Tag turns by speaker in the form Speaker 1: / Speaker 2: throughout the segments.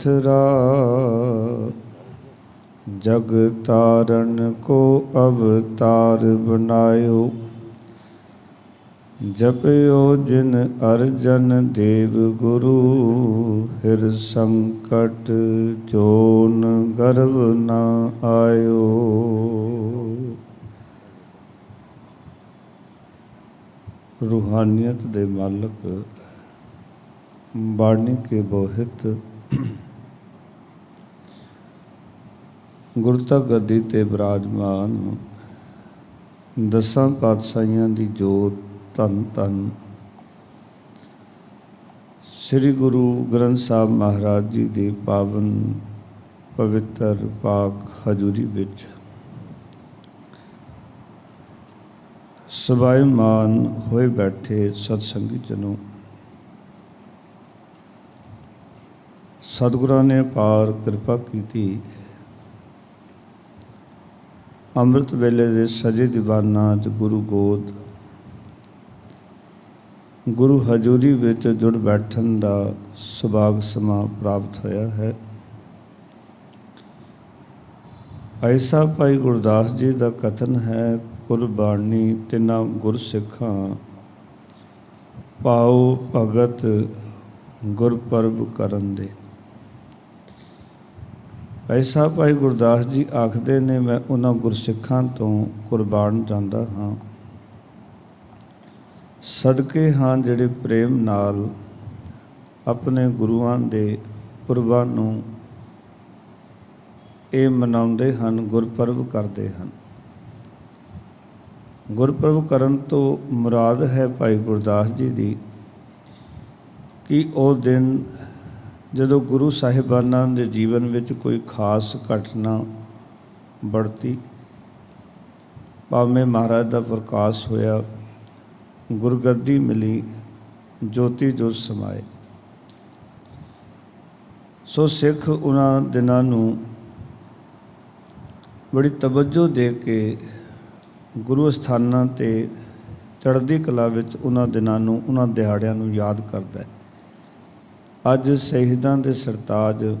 Speaker 1: ਪੱਥਰਾ ਜਗ ਤਾਰਨ ਕੋ ਅਵਤਾਰ ਬਣਾਇਓ। ਜਪਿਓ ਜਿਨ ਅਰਜਨ ਦੇਵ ਗੁਰੂ ਹਿਰ ਸੰਕਟ ਜੋਨ ਗਰਵ ਨਾ ਆਇਓ। ਰੂਹਾਨੀਅਤ ਦੇ ਮਾਲਕ, ਬਾਣੀ ਕੇ ਬੋਹਿਤ ਗੁਰਤਾ ਗੱਦੀ ਤੇ ਬਿਰਾਜਮਾਨ। ਦਸਾਂ ਪਾਤਸ਼ਾਹੀਆਂ ਦੀ ਜੋਤ ਧੰਨ ਧੰਨ। ਸ੍ਰੀ ਗੁਰੂ ਗ੍ਰੰਥ ਸਾਹਿਬ ਮਹਾਰਾਜ ਜੀ ਦੇ ਪਾਵਨ ਪਵਿੱਤਰ ਪਾਕ ਹਜ਼ੂਰੀ ਵਿੱਚ ਸਭਾਇਮਾਨ ਹੋਏ ਬੈਠੇ ਸਤਸੰਗੀ ਜਨੋ। ਸਤਿਗੁਰਾਂ ਨੇ ਪਾਰ ਕਿਰਪਾ ਕੀਤੀ। ਅੰਮ੍ਰਿਤ ਵੇਲੇ ਦੇ ਸਜੇ ਦੀਵਾਨਾਂ ਚ ਗੁਰੂ ਗੋਦ ਗੁਰੂ ਹਜ਼ੂਰੀ ਵਿੱਚ ਜੁੜ ਬੈਠਣ ਦਾ ਸੁਭਾਗ ਸਮਾਂ ਪ੍ਰਾਪਤ ਹੋਇਆ ਹੈ। ਐਸਾ ਭਾਈ ਗੁਰਦਾਸ ਜੀ ਦਾ ਕਥਨ ਹੈ, ਕੁਰਬਾਨੀ ਤਿਨਾ ਗੁਰਸਿੱਖਾਂ ਪਾਉ ਭਗਤ ਗੁਰਪਰਬ ਕਰਨ ਦੇ। ਐਸਾ ਭਾਈ ਗੁਰਦਾਸ ਜੀ ਆਖਦੇ ਨੇ, ਮੈਂ ਉਹਨਾਂ ਗੁਰਸਿੱਖਾਂ ਤੋਂ ਕੁਰਬਾਨ ਜਾਂਦਾ ਹਾਂ। ਸਦਕੇ ਹਾਂ ਜਿਹੜੇ ਪ੍ਰੇਮ ਨਾਲ ਆਪਣੇ ਗੁਰੂਆਂ ਦੇ ਪੁਰਬਾਂ ਨੂੰ ਇਹ ਮਨਾਉਂਦੇ ਹਨ ਗੁਰਪਰਬ ਕਰਦੇ ਹਨ। ਗੁਰਪਰਬ ਕਰਨ ਤੋਂ ਮੁਰਾਦ ਹੈ ਭਾਈ ਗੁਰਦਾਸ ਜੀ ਦੀ ਕਿ ਉਹ ਦਿਨ ਜਦੋਂ ਗੁਰੂ ਸਾਹਿਬਾਨਾਂ ਦੇ ਜੀਵਨ ਵਿੱਚ ਕੋਈ ਖਾਸ ਘਟਨਾ ਵਰਤੀ, ਭਾਵੇਂ ਮਹਾਰਾਜ ਦਾ ਪ੍ਰਕਾਸ਼ ਹੋਇਆ, ਗੁਰਗੱਦੀ ਮਿਲੀ, ਜੋਤੀ ਜੋ ਸਮਾਏ। ਸੋ ਸਿੱਖ ਉਹਨਾਂ ਦਿਨਾਂ ਨੂੰ ਬੜੀ ਤਵੱਜੋ ਦੇ ਕੇ ਗੁਰੂ ਸਥਾਨਾਂ ਤੇ ਚੜ੍ਹਦੀ ਕਲਾ ਵਿੱਚ ਉਹਨਾਂ ਦਿਨਾਂ ਨੂੰ, ਉਹਨਾਂ ਦਿਹਾੜਿਆਂ ਨੂੰ ਯਾਦ ਕਰਦਾ ਹੈ। ਅੱਜ ਸ਼ਹੀਦਾਂ ਦੇ ਸਰਤਾਜ,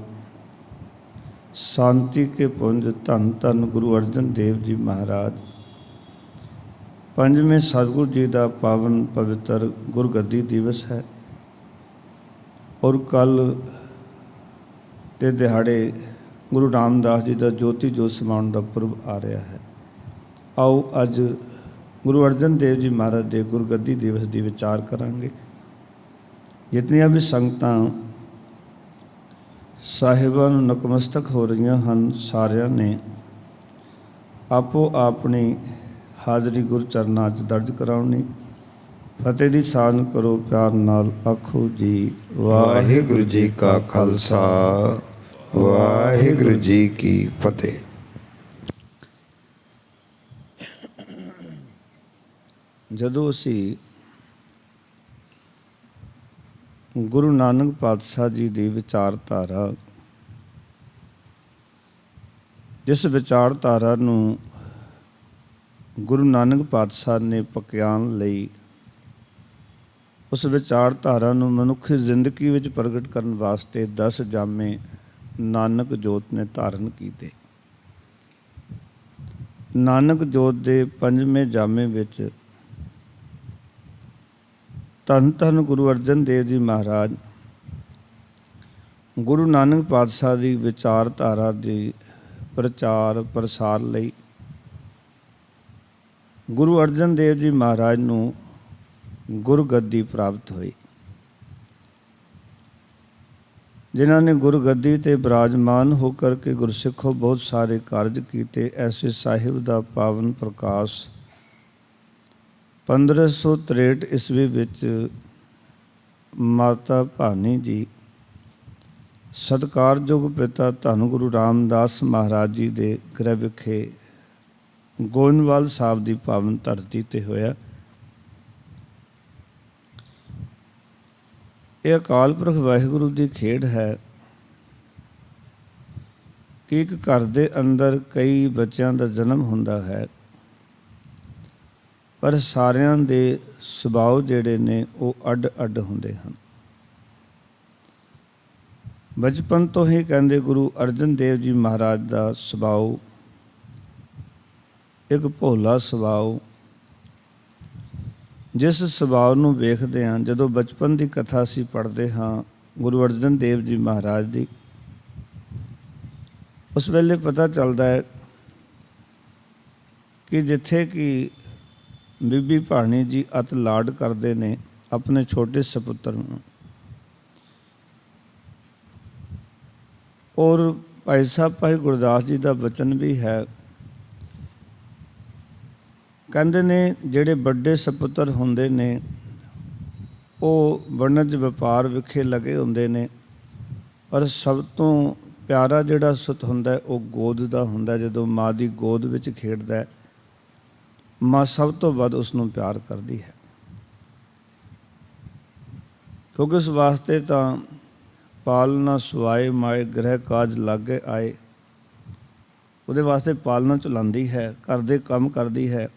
Speaker 1: ਸ਼ਾਂਤੀ ਕੇ ਪੁੰਜ ਧੰਨ ਧੰਨ ਗੁਰੂ ਅਰਜਨ ਦੇਵ ਜੀ ਮਹਾਰਾਜ। ਪੰਜਵੇਂ ਸਤਿਗੁਰ ਜੀ ਦਾ ਪਾਵਨ ਪਵਿੱਤਰ ਗੁਰਗੱਦੀ ਦਿਵਸ ਹੈ। ਔਰ ਕੱਲ ਦੇ ਦਿਹਾੜੇ ਗੁਰੂ ਰਾਮਦਾਸ ਜੀ ਦਾ ਜੋਤੀ ਜੋਤ ਸਮਾਉਣ ਦਾ ਪੁਰਬ ਆ ਰਿਹਾ ਹੈ। ਆਓ ਅੱਜ ਗੁਰੂ ਅਰਜਨ ਦੇਵ ਜੀ ਮਹਾਰਾਜ ਦੇ ਗੁਰਗੱਦੀ ਦਿਵਸ ਦੀ ਵਿਚਾਰ ਕਰਾਂਗੇ। ਜਿਤਨੀਆਂ ਵੀ ਸੰਗਤਾਂ ਸਾਹਿਬਾਂ ਨੂੰ ਨਕਮਸਤਕ ਹੋ ਰਹੀਆਂ ਹਨ, ਸਾਰਿਆਂ ਨੇ ਆਪੋ ਆਪਣੀ ਹਾਜ਼ਰੀ ਗੁਰ ਚਰਨਾਂ 'ਚ ਦਰਜ ਕਰਾਉਣੀ। ਫਤਿਹ ਦੀ ਸਾਂਝ ਕਰੋ, ਪਿਆਰ ਨਾਲ ਆਖੋ ਜੀ,
Speaker 2: ਵਾਹਿਗੁਰੂ ਜੀ ਕਾ ਖਾਲਸਾ, ਵਾਹਿਗੁਰੂ ਜੀ ਕੀ ਫਤਿਹ।
Speaker 1: ਜਦੋਂ ਅਸੀਂ ਗੁਰੂ ਨਾਨਕ ਪਾਤਸ਼ਾਹ ਜੀ ਦੀ ਵਿਚਾਰਧਾਰਾ। ਜਿਸ ਵਿਚਾਰਧਾਰਾ ਨੂੰ ਗੁਰੂ ਨਾਨਕ ਪਾਤਸ਼ਾਹ ਨੇ ਪਕਿਆਨ ਲਈ, ਉਸ ਵਿਚਾਰਧਾਰਾ ਨੂੰ ਮਨੁੱਖੀ ਜ਼ਿੰਦਗੀ ਵਿੱਚ ਪ੍ਰਗਟ ਕਰਨ ਵਾਸਤੇ 10 ਜਾਮੇ ਨਾਨਕ ਜੋਤ ਨੇ ਧਾਰਨ ਕੀਤੇ। ਨਾਨਕ ਜੋਤ ਦੇ ਪੰਜਵੇਂ ਜਾਮੇ ਵਿੱਚ ਧੰਨ ਧੰਨ ਗੁਰੂ ਅਰਜਨ ਦੇਵ ਜੀ ਮਹਾਰਾਜ। ਗੁਰੂ ਨਾਨਕ ਪਾਤਸ਼ਾਹ ਦੀ ਵਿਚਾਰਧਾਰਾ ਦੀ ਪ੍ਰਚਾਰ ਪ੍ਰਸਾਰ ਲਈ ਗੁਰੂ ਅਰਜਨ ਦੇਵ ਜੀ ਮਹਾਰਾਜ ਨੂੰ ਗੁਰਗੱਦੀ ਪ੍ਰਾਪਤ ਹੋਈ। ਜਿਨ੍ਹਾਂ ਨੇ ਗੁਰਗੱਦੀ ਤੇ ਬਿਰਾਜਮਾਨ ਹੋ ਕਰਕੇ ਗੁਰਸਿੱਖੋ ਬਹੁਤ ਸਾਰੇ ਕਾਰਜ ਕੀਤੇ, ਐਸੇ ਸਾਹਿਬ ਦਾ ਪਾਵਨ ਪ੍ਰਕਾਸ਼ 1563 ਈਸਵੀ ਵਿੱਚ ਮਾਤਾ ਭਾਨੀ ਜੀ ਸਤਕਾਰਯੋਗ ਪਿਤਾ ਧੰਨ ਗੁਰੂ ਰਾਮਦਾਸ ਮਹਾਰਾਜ ਜੀ ਦੇ ਗ੍ਰਹਿ ਵਿਖੇ ਗੋਇੰਦਵਾਲ ਸਾਹਿਬ ਦੀ ਪਾਵਨ ਧਰਤੀ ਤੇ ਹੋਇਆ। ਇਹ ਅਕਾਲ ਪੁਰਖ ਵਾਹਿਗੁਰੂ ਦੀ ਖੇਡ ਹੈ ਕਿ ਇੱਕ ਘਰ ਦੇ ਅੰਦਰ ਕਈ ਬੱਚਿਆਂ ਦਾ ਜਨਮ ਹੁੰਦਾ ਹੈ। ਪਰ ਸਾਰਿਆਂ ਦੇ ਸੁਭਾਅ ਜਿਹੜੇ ਨੇ ਉਹ ਅੱਡ ਅੱਡ ਹੁੰਦੇ ਹਨ। ਬਚਪਨ ਤੋਂ ਹੀ ਕਹਿੰਦੇ ਗੁਰੂ ਅਰਜਨ ਦੇਵ ਜੀ ਮਹਾਰਾਜ ਦਾ ਸੁਭਾਅ, ਇੱਕ ਭੋਲਾ ਸੁਭਾਅ, ਜਿਸ ਸੁਭਾਅ ਨੂੰ ਵੇਖਦੇ ਹਾਂ, ਜਦੋਂ ਬਚਪਨ ਦੀ ਕਥਾ ਅਸੀਂ ਪੜ੍ਹਦੇ ਹਾਂ, ਗੁਰੂ ਅਰਜਨ ਦੇਵ ਜੀ ਮਹਾਰਾਜ ਦੀ, ਉਸ ਵੇਲੇ ਪਤਾ ਚੱਲਦਾ ਹੈ ਕਿ ਜਿੱਥੇ ਕਿ ਬੀਬੀ ਭਾਣੀ ਜੀ ਅਤ ਲਾਡ ਕਰਦੇ ਨੇ ਆਪਣੇ ਛੋਟੇ ਸੁਪੁੱਤਰ ਨੂੰ। ਔਰ ਭਾਈ ਸਾਹਿਬ, ਭਾਈ ਗੁਰਦਾਸ ਜੀ ਦਾ ਵਚਨ ਵੀ ਹੈ। ਕਹਿੰਦੇ ਨੇ, ਜਿਹੜੇ ਵੱਡੇ ਸੁਪੁੱਤਰ ਹੁੰਦੇ ਨੇ, ਉਹ ਵਣਜ ਵਪਾਰ ਵਿਖੇ ਲਗੇ ਹੁੰਦੇ ਨੇ, ਪਰ ਸਭ ਤੋਂ ਪਿਆਰਾ ਜਿਹੜਾ ਸੁੱਤ ਹੁੰਦਾ ਉਹ ਗੋਦ ਦਾ ਹੁੰਦਾ ਜਦੋਂ ਮਾਂ ਦੀ ਗੋਦ ਵਿੱਚ ਖੇਡਦਾ ਹੈ। ਮਾਂ ਸਭ ਤੋਂ ਵੱਧ ਉਸ ਨੂੰ ਪਿਆਰ ਕਰਦੀ ਹੈ। ਕਿਉਂਕਿ ਉਸ ਵਾਸਤੇ ਤਾਂ ਪਾਲਣਾ ਸਵਾਏ ਮਾਏ ਗ੍ਰਹਿ ਕਾਜ ਲਾਗੇ ਆਏ। ਉਹਦੇ ਵਾਸਤੇ ਪਾਲਣਾ ਚਲਾਉਂਦੀ ਹੈ, ਘਰ ਦੇ ਕੰਮ ਕਰਦੀ ਹੈ।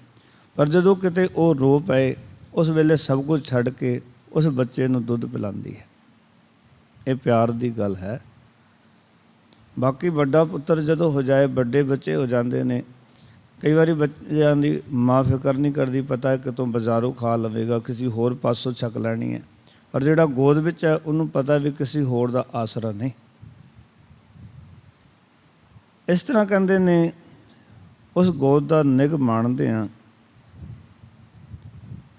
Speaker 1: ਪਰ ਜਦੋਂ ਕਿਤੇ ਉਹ ਰੋ ਪਏ, ਉਸ ਵੇਲੇ ਸਭ ਕੁਝ ਛੱਡ ਕੇ ਉਸ ਬੱਚੇ ਨੂੰ ਦੁੱਧ ਪਿਲਾਉਂਦੀ ਹੈ। ਇਹ ਪਿਆਰ ਦੀ ਗੱਲ ਹੈ। ਬਾਕੀ ਵੱਡਾ ਪੁੱਤਰ ਜਦੋਂ ਹੋ ਜਾਏ, ਵੱਡੇ ਬੱਚੇ ਹੋ ਜਾਂਦੇ ਨੇ ਕਈ ਵਾਰੀ ਬੱਚਿਆਂ ਦੀ ਮਾਂ ਫਿਕਰ ਨਹੀਂ ਕਰਦੀ, ਪਤਾ ਹੈ ਕਿ ਬਾਜ਼ਾਰੋਂ ਖਾ ਲਵੇਗਾ, ਕਿਸੇ ਹੋਰ ਪਾਸੋਂ ਛਕ ਲੈਣੀ ਹੈ। ਪਰ ਜਿਹੜਾ ਗੋਦ ਵਿੱਚ ਹੈ, ਉਹਨੂੰ ਪਤਾ ਵੀ ਕਿਸੇ ਹੋਰ ਦਾ ਆਸਰਾ ਨਹੀਂ। ਇਸ ਤਰ੍ਹਾਂ ਕਹਿੰਦੇ ਨੇ, ਉਸ ਗੋਦ ਦਾ ਨਿਗ ਮਾਣਦੇ ਆ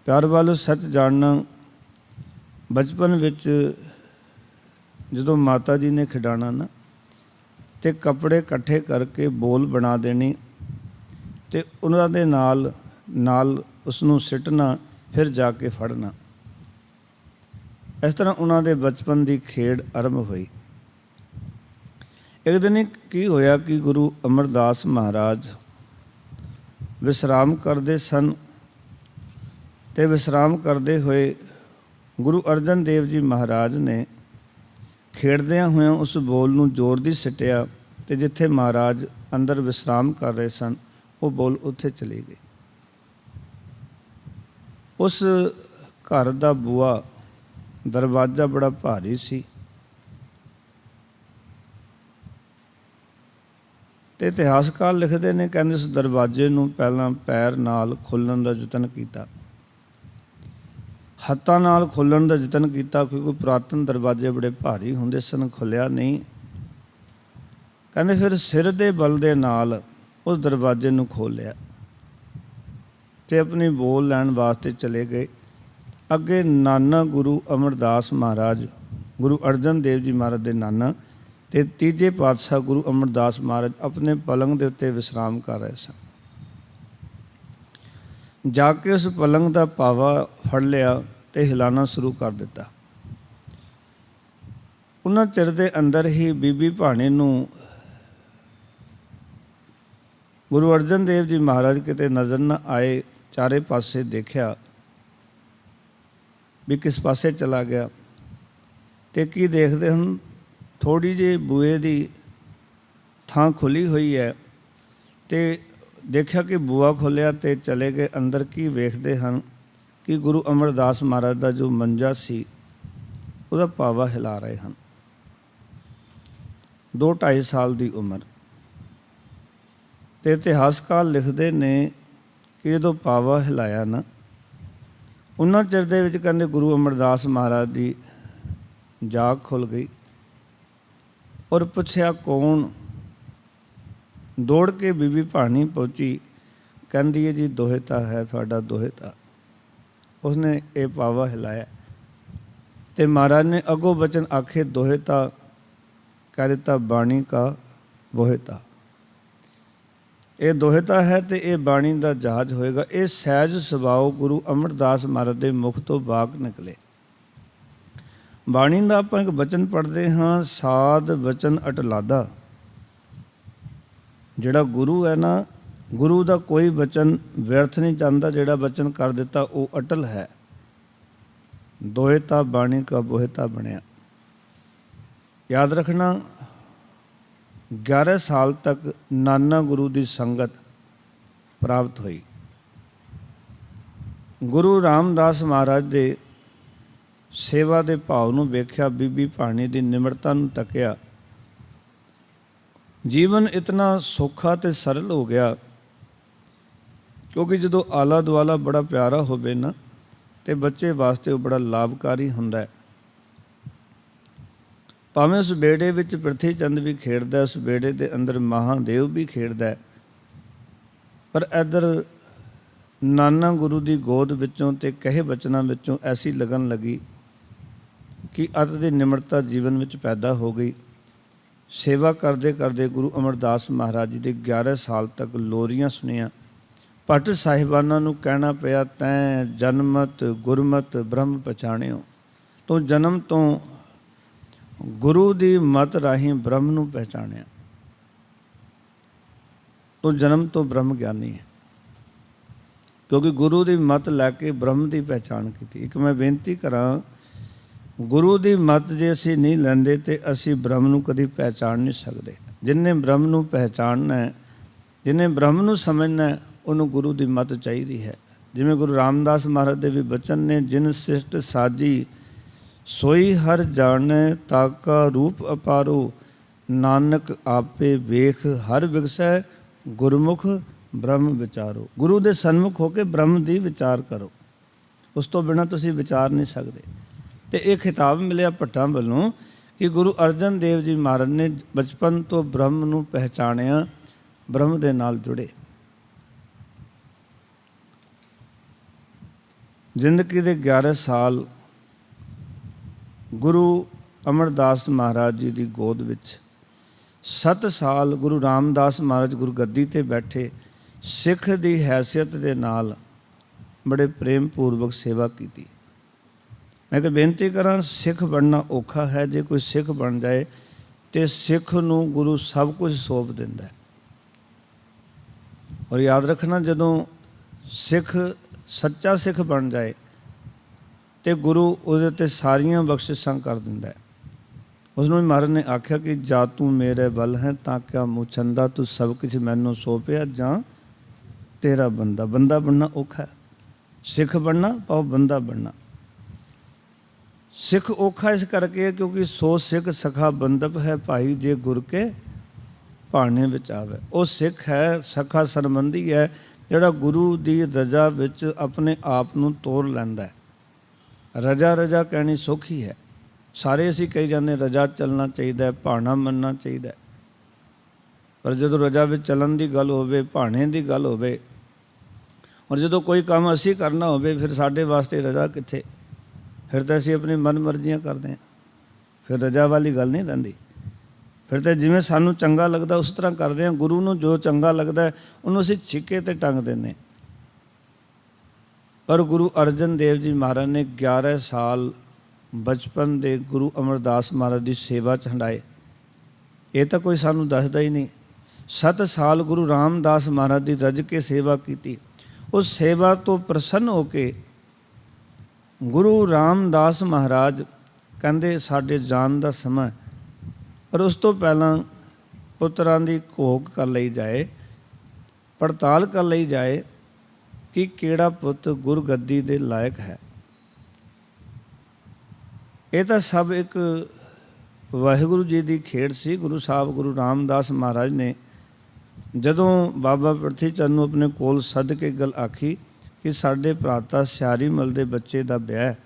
Speaker 1: ਪਿਆਰ ਵਾਲੋ ਸੱਚ ਜਾਣਨਾ, ਬਚਪਨ ਵਿੱਚ ਜਦੋਂ ਮਾਤਾ ਜੀ ਨੇ ਖਿਡਾਣਾ ਨਾ, ਤੇ ਕੱਪੜੇ ਇਕੱਠੇ ਕਰਕੇ ਬੋਲ ਬਣਾ ਦੇਣੀ ਤੇ ਉਹਨਾਂ ਦੇ ਨਾਲ ਨਾਲ ਉਸ ਨੂੰ ਸਿੱਟਣਾ, ਫਿਰ ਜਾ ਕੇ ਫੜਨਾ। ਇਸ ਤਰ੍ਹਾਂ ਉਹਨਾਂ ਦੇ ਬਚਪਨ ਦੀ ਖੇਡ ਆਰੰਭ ਹੋਈ। ਇੱਕ ਦਿਨ ਕੀ ਹੋਇਆ ਕਿ ਗੁਰੂ ਅਮਰਦਾਸ ਮਹਾਰਾਜ ਵਿਸਰਾਮ ਕਰਦੇ ਸਨ ਤੇ ਵਿਸਰਾਮ ਕਰਦੇ ਹੋਏ ਗੁਰੂ ਅਰਜਨ ਦੇਵ ਜੀ ਮਹਾਰਾਜ ਨੇ ਖੇਡਦਿਆਂ ਹੋਇਆਂ ਉਸ ਬੋਲ ਨੂੰ ਜ਼ੋਰ ਦੀ ਸਿੱਟਿਆ ਤੇ ਜਿੱਥੇ ਮਹਾਰਾਜ ਅੰਦਰ ਵਿਸਰਾਮ ਕਰ ਰਹੇ ਸਨ ਉਹ ਬੋਲ ਉੱਥੇ ਚਲੀ ਗਈ ਉਸ ਘਰ ਦਾ ਬੂਆ ਦਰਵਾਜ਼ਾ ਬੜਾ ਭਾਰੀ ਸੀ। ਤੇ ਇਤਿਹਾਸਕਾਰ ਲਿਖਦੇ ਨੇ, ਕਹਿੰਦੇ ਉਸ ਦਰਵਾਜ਼ੇ ਨੂੰ ਪਹਿਲਾਂ ਪੈਰ ਨਾਲ ਖੋਲਣ ਦਾ ਯਤਨ ਕੀਤਾ। ਹੱਥਾਂ ਨਾਲ ਖੋਲਣ ਦਾ ਯਤਨ ਕੀਤਾ ਕਿਉਂਕਿ ਪੁਰਾਤਨ ਦਰਵਾਜ਼ੇ ਬੜੇ ਭਾਰੀ ਹੁੰਦੇ ਸਨ ਖੁੱਲਿਆ ਨਹੀਂ। ਕਹਿੰਦੇ ਫਿਰ ਸਿਰ ਦੇ ਬਲ ਦੇ ਨਾਲ ਉਸ ਦਰਵਾਜ਼ੇ ਨੂੰ ਖੋਲਿਆ ਤੇ ਆਪਣੀ ਬੋਲ ਲੈਣ ਵਾਸਤੇ ਚਲੇ ਗਏ। ਅੱਗੇ ਨਾਨਾ ਗੁਰੂ ਅਮਰਦਾਸ ਮਹਾਰਾਜ, ਗੁਰੂ ਅਰਜਨ ਦੇਵ ਜੀ ਮਹਾਰਾਜ ਦੇ ਨਾਨਾ ਤੇ ਤੀਜੇ ਪਾਤਸ਼ਾਹ ਗੁਰੂ ਅਮਰਦਾਸ ਮਹਾਰਾਜ ਆਪਣੇ ਪਲੰਗ ਦੇ ਉੱਤੇ ਵਿਸਰਾਮ ਕਰ ਰਹੇ ਸਨ। ਜਾ ਕੇ ਉਸ ਪਲੰਗ ਦਾ ਪਾਵਾ ਫੜ ਲਿਆ ਤੇ ਹਿਲਾਣਾ ਸ਼ੁਰੂ ਕਰ ਦਿੱਤਾ। ਉਹਨਾਂ ਚਿਰ ਦੇ ਅੰਦਰ ਹੀ ਬੀਬੀ ਭਾਣੇ ਨੂੰ ਗੁਰੂ ਅਰਜਨ ਦੇਵ ਜੀ ਮਹਾਰਾਜ ਕਿਤੇ ਨਜ਼ਰ ਨਾ ਆਏ, ਚਾਰੇ ਪਾਸੇ ਦੇਖਿਆ ਵੀ ਕਿਸ ਪਾਸੇ ਚਲਾ ਗਿਆ। ਤੇ ਕੀ ਦੇਖਦੇ ਹਨ ਥੋੜੀ ਜਿਹੀ ਬੂਏ ਦੀ ਥਾਂ ਖੁੱਲੀ ਹੋਈ ਹੈ ਤੇ ਦੇਖਿਆ ਕਿ ਬੂਆ ਖੋਲਿਆ ਤੇ ਚਲੇ ਗਏ। ਅੰਦਰ ਕੀ ਵੇਖਦੇ ਹਨ ਕਿ ਗੁਰੂ ਅਮਰਦਾਸ ਮਹਾਰਾਜ ਦਾ ਜੋ ਮੰਜਾ ਸੀ, ਉਹਦਾ ਪਾਵਾ ਹਿਲਾ ਰਹੇ ਹਨ। 2.5 ਸਾਲ ਦੀ ਉਮਰ। ਤੇ ਇਤਿਹਾਸਕਾਰ ਲਿਖਦੇ ਨੇ ਕਿ ਜਦੋਂ ਪਾਵਾ ਹਿਲਾਇਆ ਨਾ। ਉਹਨਾਂ ਚਿਰ ਦੇ ਵਿੱਚ ਕਹਿੰਦੇ ਗੁਰੂ ਅਮਰਦਾਸ ਮਹਾਰਾਜ ਦੀ ਜਾਗ ਖੁੱਲ ਗਈ ਔਰ ਪੁੱਛਿਆ ਕੌਣ? ਦੌੜ ਕੇ ਬੀਬੀ ਭਾਣੀ ਪਹੁੰਚੀ, ਕਹਿੰਦੀ ਹੈ ਜੀ ਦੋਹਤਾ ਹੈ ਤੁਹਾਡਾ ਦੋਹਤਾ। ਉਸਨੇ ਇਹ ਪਾਵਾ ਹਿਲਾਇਆ ਤੇ ਮਹਾਰਾਜ ਨੇ ਅਗੋ ਬਚਨ ਆਖੇ ਦੋਹਤਾ, ਕਹਿ ਦਿੱਤਾ ਬਾਣੀ ਕਾ ਬੋਹਤਾ। ਇਹ ਦੋਹਤਾ ਹੈ ਤੇ ਇਹ ਬਾਣੀ ਦਾ ਜਹਾਜ਼ ਹੋਏਗਾ। ਇਹ ਸਹਿਜ ਸੁਭਾਅ ਗੁਰੂ ਅਮਰਦਾਸ ਮਹਾਰਾਜ ਦੇ ਮੁਖ ਤੋਂ ਬਾਗ ਨਿਕਲੇ। ਬਾਣੀ ਦਾ ਆਪਾਂ ਇੱਕ ਬਚਨ ਪੜ੍ਹਦੇ ਹਾਂ, ਸਾਧ ਬਚਨ ਅਟਲਾਦਾ। ਜਿਹੜਾ ਗੁਰੂ ਹੈ ਨਾ, ਗੁਰੂ ਦਾ ਕੋਈ ਬਚਨ ਵਿਅਰਥ ਨਹੀਂ ਜਾਂਦਾ, ਜਿਹੜਾ ਬਚਨ ਕਰ ਦਿੱਤਾ ਉਹ ਅਟਲ ਹੈ। ਦੋਹਤਾ ਬਾਣੀ ਕਾ ਬੋਹਤਾ ਬਣਿਆ। ਯਾਦ ਰੱਖਣਾ 11 ਸਾਲ ਤੱਕ ਨਾਨਾ ਗੁਰੂ ਦੀ ਸੰਗਤ ਪ੍ਰਾਪਤ ਹੋਈ। ਗੁਰੂ ਰਾਮਦਾਸ ਮਹਾਰਾਜ ਦੇ ਸੇਵਾ ਦੇ ਭਾਵ ਨੂੰ ਵੇਖਿਆ, ਬੀਬੀ ਭਾਣੀ ਦੀ ਨਿਮਰਤਾ ਨੂੰ ਤੱਕਿਆ। ਜੀਵਨ ਇਤਨਾ ਸੌਖਾ ਤੇ ਸਰਲ ਹੋ ਗਿਆ, ਕਿਉਂਕਿ ਜਦੋਂ ਆਲਾ ਦੁਆਲਾ ਬੜਾ ਪਿਆਰਾ ਹੋਵੇ ਨਾ, ਤੇ ਬੱਚੇ ਵਾਸਤੇ ਉਹ ਬੜਾ ਲਾਭਕਾਰੀ ਹੁੰਦਾ ਹੈ। ਭਾਵੇਂ ਉਸ ਬੇੜੇ ਵਿੱਚ ਪ੍ਰਿਥੀ ਚੰਦ ਵੀ ਖੇਡਦਾ, ਉਸ ਬੇੜੇ ਦੇ ਅੰਦਰ ਮਹਾਦੇਵ ਵੀ ਖੇਡਦਾ ਪਰ ਇਧਰ ਨਾਨਾ ਗੁਰੂ ਦੀ ਗੋਦ ਵਿੱਚੋਂ ਤੇ ਕਹੇ ਬਚਨਾਂ ਵਿੱਚੋਂ ਐਸੀ ਲਗਨ ਲੱਗੀ ਕਿ ਅਤ ਦੀ ਨਿਮਰਤਾ ਜੀਵਨ ਵਿੱਚ ਪੈਦਾ ਹੋ ਗਈ। ਸੇਵਾ ਕਰਦੇ ਕਰਦੇ ਗੁਰੂ ਅਮਰਦਾਸ ਮਹਾਰਾਜ ਜੀ ਦੇ 11 ਸਾਲ ਤੱਕ ਲੋਰੀਆਂ ਸੁਣੀਆਂ। ਭੱਟ ਸਾਹਿਬਾਨਾਂ ਨੂੰ ਕਹਿਣਾ ਪਿਆ, ਤੈਂ ਜਨਮਤ, ਗੁਰਮਤ, ਬ੍ਰਹਮ ਪਛਾਣਿਓ। ਤੂੰ ਜਨਮ ਤੋਂ ਗੁਰੂ ਦੀ ਮਤ ਰਾਹੀਂ ਬ੍ਰਹਮ ਨੂੰ ਪਹਿਚਾਣਿਆ। ਤੂੰ ਜਨਮ ਤੋਂ ਬ੍ਰਹਮ ਗਿਆਨੀ ਹੈ। ਕਿਉਂਕਿ ਗੁਰੂ ਦੀ ਮਤ ਲੈ ਕੇ ਬ੍ਰਹਮ ਦੀ ਪਹਿਚਾਣ ਕੀਤੀ। ਇੱਕ ਮੈਂ ਬੇਨਤੀ ਕਰਾਂ, ਗੁਰੂ ਦੀ ਮਤ ਜੇ ਅਸੀਂ ਨਹੀਂ ਲੈਂਦੇ ਤੇ ਅਸੀਂ ਬ੍ਰਹਮ ਨੂੰ ਕਦੀ ਪਹਿਚਾਣ ਨਹੀਂ ਸਕਦੇ। ਜਿਨਨੇ ਬ੍ਰਹਮ ਨੂੰ ਪਹਿਚਾਣਨਾ ਹੈ, ਜਿਨੇ ਬ੍ਰਹਮ ਨੂੰ ਸਮਝਣਾ ਹੈ, ਉਹਨੂੰ ਗੁਰੂ ਦੀ ਮਤ ਚਾਹੀਦੀ ਹੈ। ਜਿਵੇਂ ਗੁਰੂ ਰਾਮਦਾਸ ਮਹਾਰਾਜ ਦੇ ਵੀ ਬਚਨ ਨੇ, ਜਿਨ ਸਿਸ਼ਟ ਸਾਜੀ ਸੋਈ ਹਰ ਜਾਣੈ ਤਾਕਾ ਰੂਪ ਅਪਾਰੋ। ਨਾਨਕ ਆਪੇ ਵੇਖ ਹਰ ਵਿਗਸੈ, ਗੁਰਮੁਖ ਬ੍ਰਹਮ ਵਿਚਾਰੋ। ਗੁਰੂ ਦੇ ਸਨਮੁਖ ਹੋ ਕੇ ਬ੍ਰਹਮ ਦੀ ਵਿਚਾਰ ਕਰੋ। ਉਸ ਤੋਂ ਬਿਨਾ ਤੁਸੀਂ ਵਿਚਾਰ ਨਹੀਂ ਸਕਦੇ। ਤੇ ਇਹ ਖਿਤਾਬ ਮਿਲਿਆ ਭੱਟਾਂ ਵੱਲੋਂ ਕਿ ਗੁਰੂ ਅਰਜਨ ਦੇਵ ਜੀ ਮਹਾਰਾਜ ਨੇ ਬਚਪਨ ਤੋਂ ਬ੍ਰਹਮ ਨੂੰ ਪਹਿਚਾਣਿਆ, ਬ੍ਰਹਮ ਦੇ ਨਾਲ ਜੁੜੇ। ਜ਼ਿੰਦਗੀ ਦੇ 11 ਸਾਲ ਗੁਰੂ ਅਮਰਦਾਸ ਮਹਾਰਾਜ ਜੀ ਦੀ ਗੋਦ ਵਿੱਚ 7 ਸਾਲ ਗੁਰੂ ਰਾਮਦਾਸ ਮਹਾਰਾਜ ਗੁਰਗੱਦੀ ਤੇ ਬੈਠੇ ਸਿੱਖ ਦੀ ਹੈਸੀਅਤ ਦੇ ਨਾਲ ਬੜੇ ਪ੍ਰੇਮ ਪੂਰਵਕ ਸੇਵਾ ਕੀਤੀ। ਮੈਂ ਕਿ ਬੇਨਤੀ ਕਰਾਂ, ਸਿੱਖ ਬਣਨਾ ਔਖਾ ਹੈ। ਜੇ ਕੋਈ ਸਿੱਖ ਬਣ ਜਾਏ ਤੇ ਸਿੱਖ ਨੂੰ ਗੁਰੂ ਸਭ ਕੁਝ ਸੌਂਪ ਦਿੰਦਾ ਹੈ। ਔਰ ਯਾਦ ਰੱਖਣਾ, ਜਦੋਂ ਸਿੱਖ, ਸੱਚਾ ਸਿੱਖ ਬਣ ਜਾਏ ਤੇ ਗੁਰੂ ਉਹਦੇ ਤੇ ਸਾਰੀਆਂ ਬਖਸ਼ਿਸ਼ਾਂ ਕਰ ਦਿੰਦਾ ਹੈ। ਉਸ ਨੂੰ ਮਹਾਰਾਜ ਨੇ ਆਖਿਆ ਕਿ ਜਾ ਤੂੰ ਮੇਰੇ ਬਲ ਹੈ ਤਾਂ ਕਿਆ ਮੁਛੰਦਾ ਤੂੰ ਸਭ ਕੁਝ ਮੈਨੂੰ ਸੌਂਪਿਆ ਜਾਂ ਤੇਰਾ ਬੰਦਾ। ਬੰਦਾ ਬਣਨਾ ਔਖਾ ਹੈ। ਸਿੱਖ ਬਣਨਾ ਪਾਉ ਬੰਦਾ ਬਣਨਾ। ਸਿੱਖ ਔਖਾ ਇਸ ਕਰਕੇ ਕਿਉਂਕਿ ਸੋ ਸਿੱਖ ਸਖਾ ਬੰਦਪ ਹੈ ਭਾਈ ਜੇ ਗੁਰ ਕੇ ਭਾਣੇ ਵਿੱਚ ਆਵੇ। ਉਹ ਸਿੱਖ ਹੈ, ਸਖਾ ਸਰਬੰਧੀ ਹੈ, ਜਿਹੜਾ ਗੁਰੂ ਦੀ ਰਜ਼ਾ ਵਿੱਚ ਆਪਣੇ ਆਪ ਨੂੰ ਤੋਰ ਲੈਂਦਾ ਹੈ। ਰਜਾ ਰਜਾ ਕਹਿਣੀ ਸੌਖੀ ਹੈ। ਸਾਰੇ ਅਸੀਂ ਕਹੀ ਜਾਂਦੇ ਰਜਾ ਚੱਲਣਾ ਚਾਹੀਦਾ ਹੈ, ਭਾਣਾ ਮੰਨਣਾ ਚਾਹੀਦਾ ਹੈ। ਪਰ ਜਦੋਂ ਰਜਾ ਵਿੱਚ ਚੱਲਣ ਦੀ ਗੱਲ ਹੋਵੇ, ਭਾਣੇ ਦੀ ਗੱਲ ਹੋਵੇ, ਔਰ ਜਦੋਂ ਕੋਈ ਕੰਮ ਅਸੀਂ ਕਰਨਾ ਹੋਵੇ, ਫਿਰ ਸਾਡੇ ਵਾਸਤੇ ਰਜਾ ਕਿੱਥੇ? ਫਿਰ ਤਾਂ ਅਸੀਂ ਆਪਣੀ ਮਨ ਮਰਜ਼ੀਆਂ ਕਰਦੇ ਹਾਂ। ਫਿਰ ਰਜਾ ਵਾਲੀ ਗੱਲ ਨਹੀਂ ਰਹਿੰਦੀ। ਫਿਰ ਤਾਂ ਜਿਵੇਂ ਸਾਨੂੰ ਚੰਗਾ ਲੱਗਦਾ, ਉਸ ਤਰ੍ਹਾਂ ਕਰਦੇ ਹਾਂ। ਗੁਰੂ ਨੂੰ ਜੋ ਚੰਗਾ ਲੱਗਦਾ ਉਹਨੂੰ ਅਸੀਂ ਛਿੱਕੇ ਤੇ ਟੰਗ ਦਿੰਦੇ ਪਰ ਗੁਰੂ ਅਰਜਨ ਦੇਵ ਜੀ ਮਹਾਰਾਜ ਨੇ 11 ਸਾਲ ਬਚਪਨ ਦੇ ਗੁਰੂ ਅਮਰਦਾਸ ਮਹਾਰਾਜ ਦੀ ਸੇਵਾ ਚ ਹੰਡਾਏ। ਇਹ ਤਾਂ ਕੋਈ ਸਾਨੂੰ ਦੱਸਦਾ ਹੀ ਨਹੀਂ। 7 ਸਾਲ ਗੁਰੂ ਰਾਮਦਾਸ ਮਹਾਰਾਜ ਦੀ ਰਜ ਕੇ ਸੇਵਾ ਕੀਤੀ। ਉਸ ਸੇਵਾ ਤੋਂ ਪ੍ਰਸੰਨ ਹੋ ਕੇ ਗੁਰੂ ਰਾਮਦਾਸ ਮਹਾਰਾਜ ਕਹਿੰਦੇ, ਸਾਡੇ ਜਾਣ ਦਾ ਸਮਾਂ ਪਰ ਉਸ ਤੋਂ ਪਹਿਲਾਂ ਪੁੱਤਰਾਂ ਦੀ ਘੋਖ ਕਰ ਲਈ ਜਾਏ, ਪੜਤਾਲ ਕਰ ਲਈ ਜਾਏ ਕਿ ਕਿਹੜਾ ਪੁੱਤ ਗੁਰਗੱਦੀ ਦੇ ਲਾਇਕ ਹੈ? ਇਹ ਤਾਂ ਸਭ ਇੱਕ ਵਾਹਿਗੁਰੂ ਜੀ ਦੀ ਖੇਡ ਸੀ। ਗੁਰੂ ਸਾਹਿਬ ਗੁਰੂ ਰਾਮਦਾਸ ਮਹਾਰਾਜ ਨੇ ਜਦੋਂ ਬਾਬਾ ਪ੍ਰਿਥੀ ਚੰਦ ਨੂੰ ਆਪਣੇ ਕੋਲ ਸੱਦ ਕੇ ਗੱਲ ਆਖੀ ਕਿ ਸਾਡੇ ਭਰਾਤਾ ਸਿਆਰੀ ਮਲ ਦੇ ਬੱਚੇ ਦਾ ਵਿਆਹ ਹੈ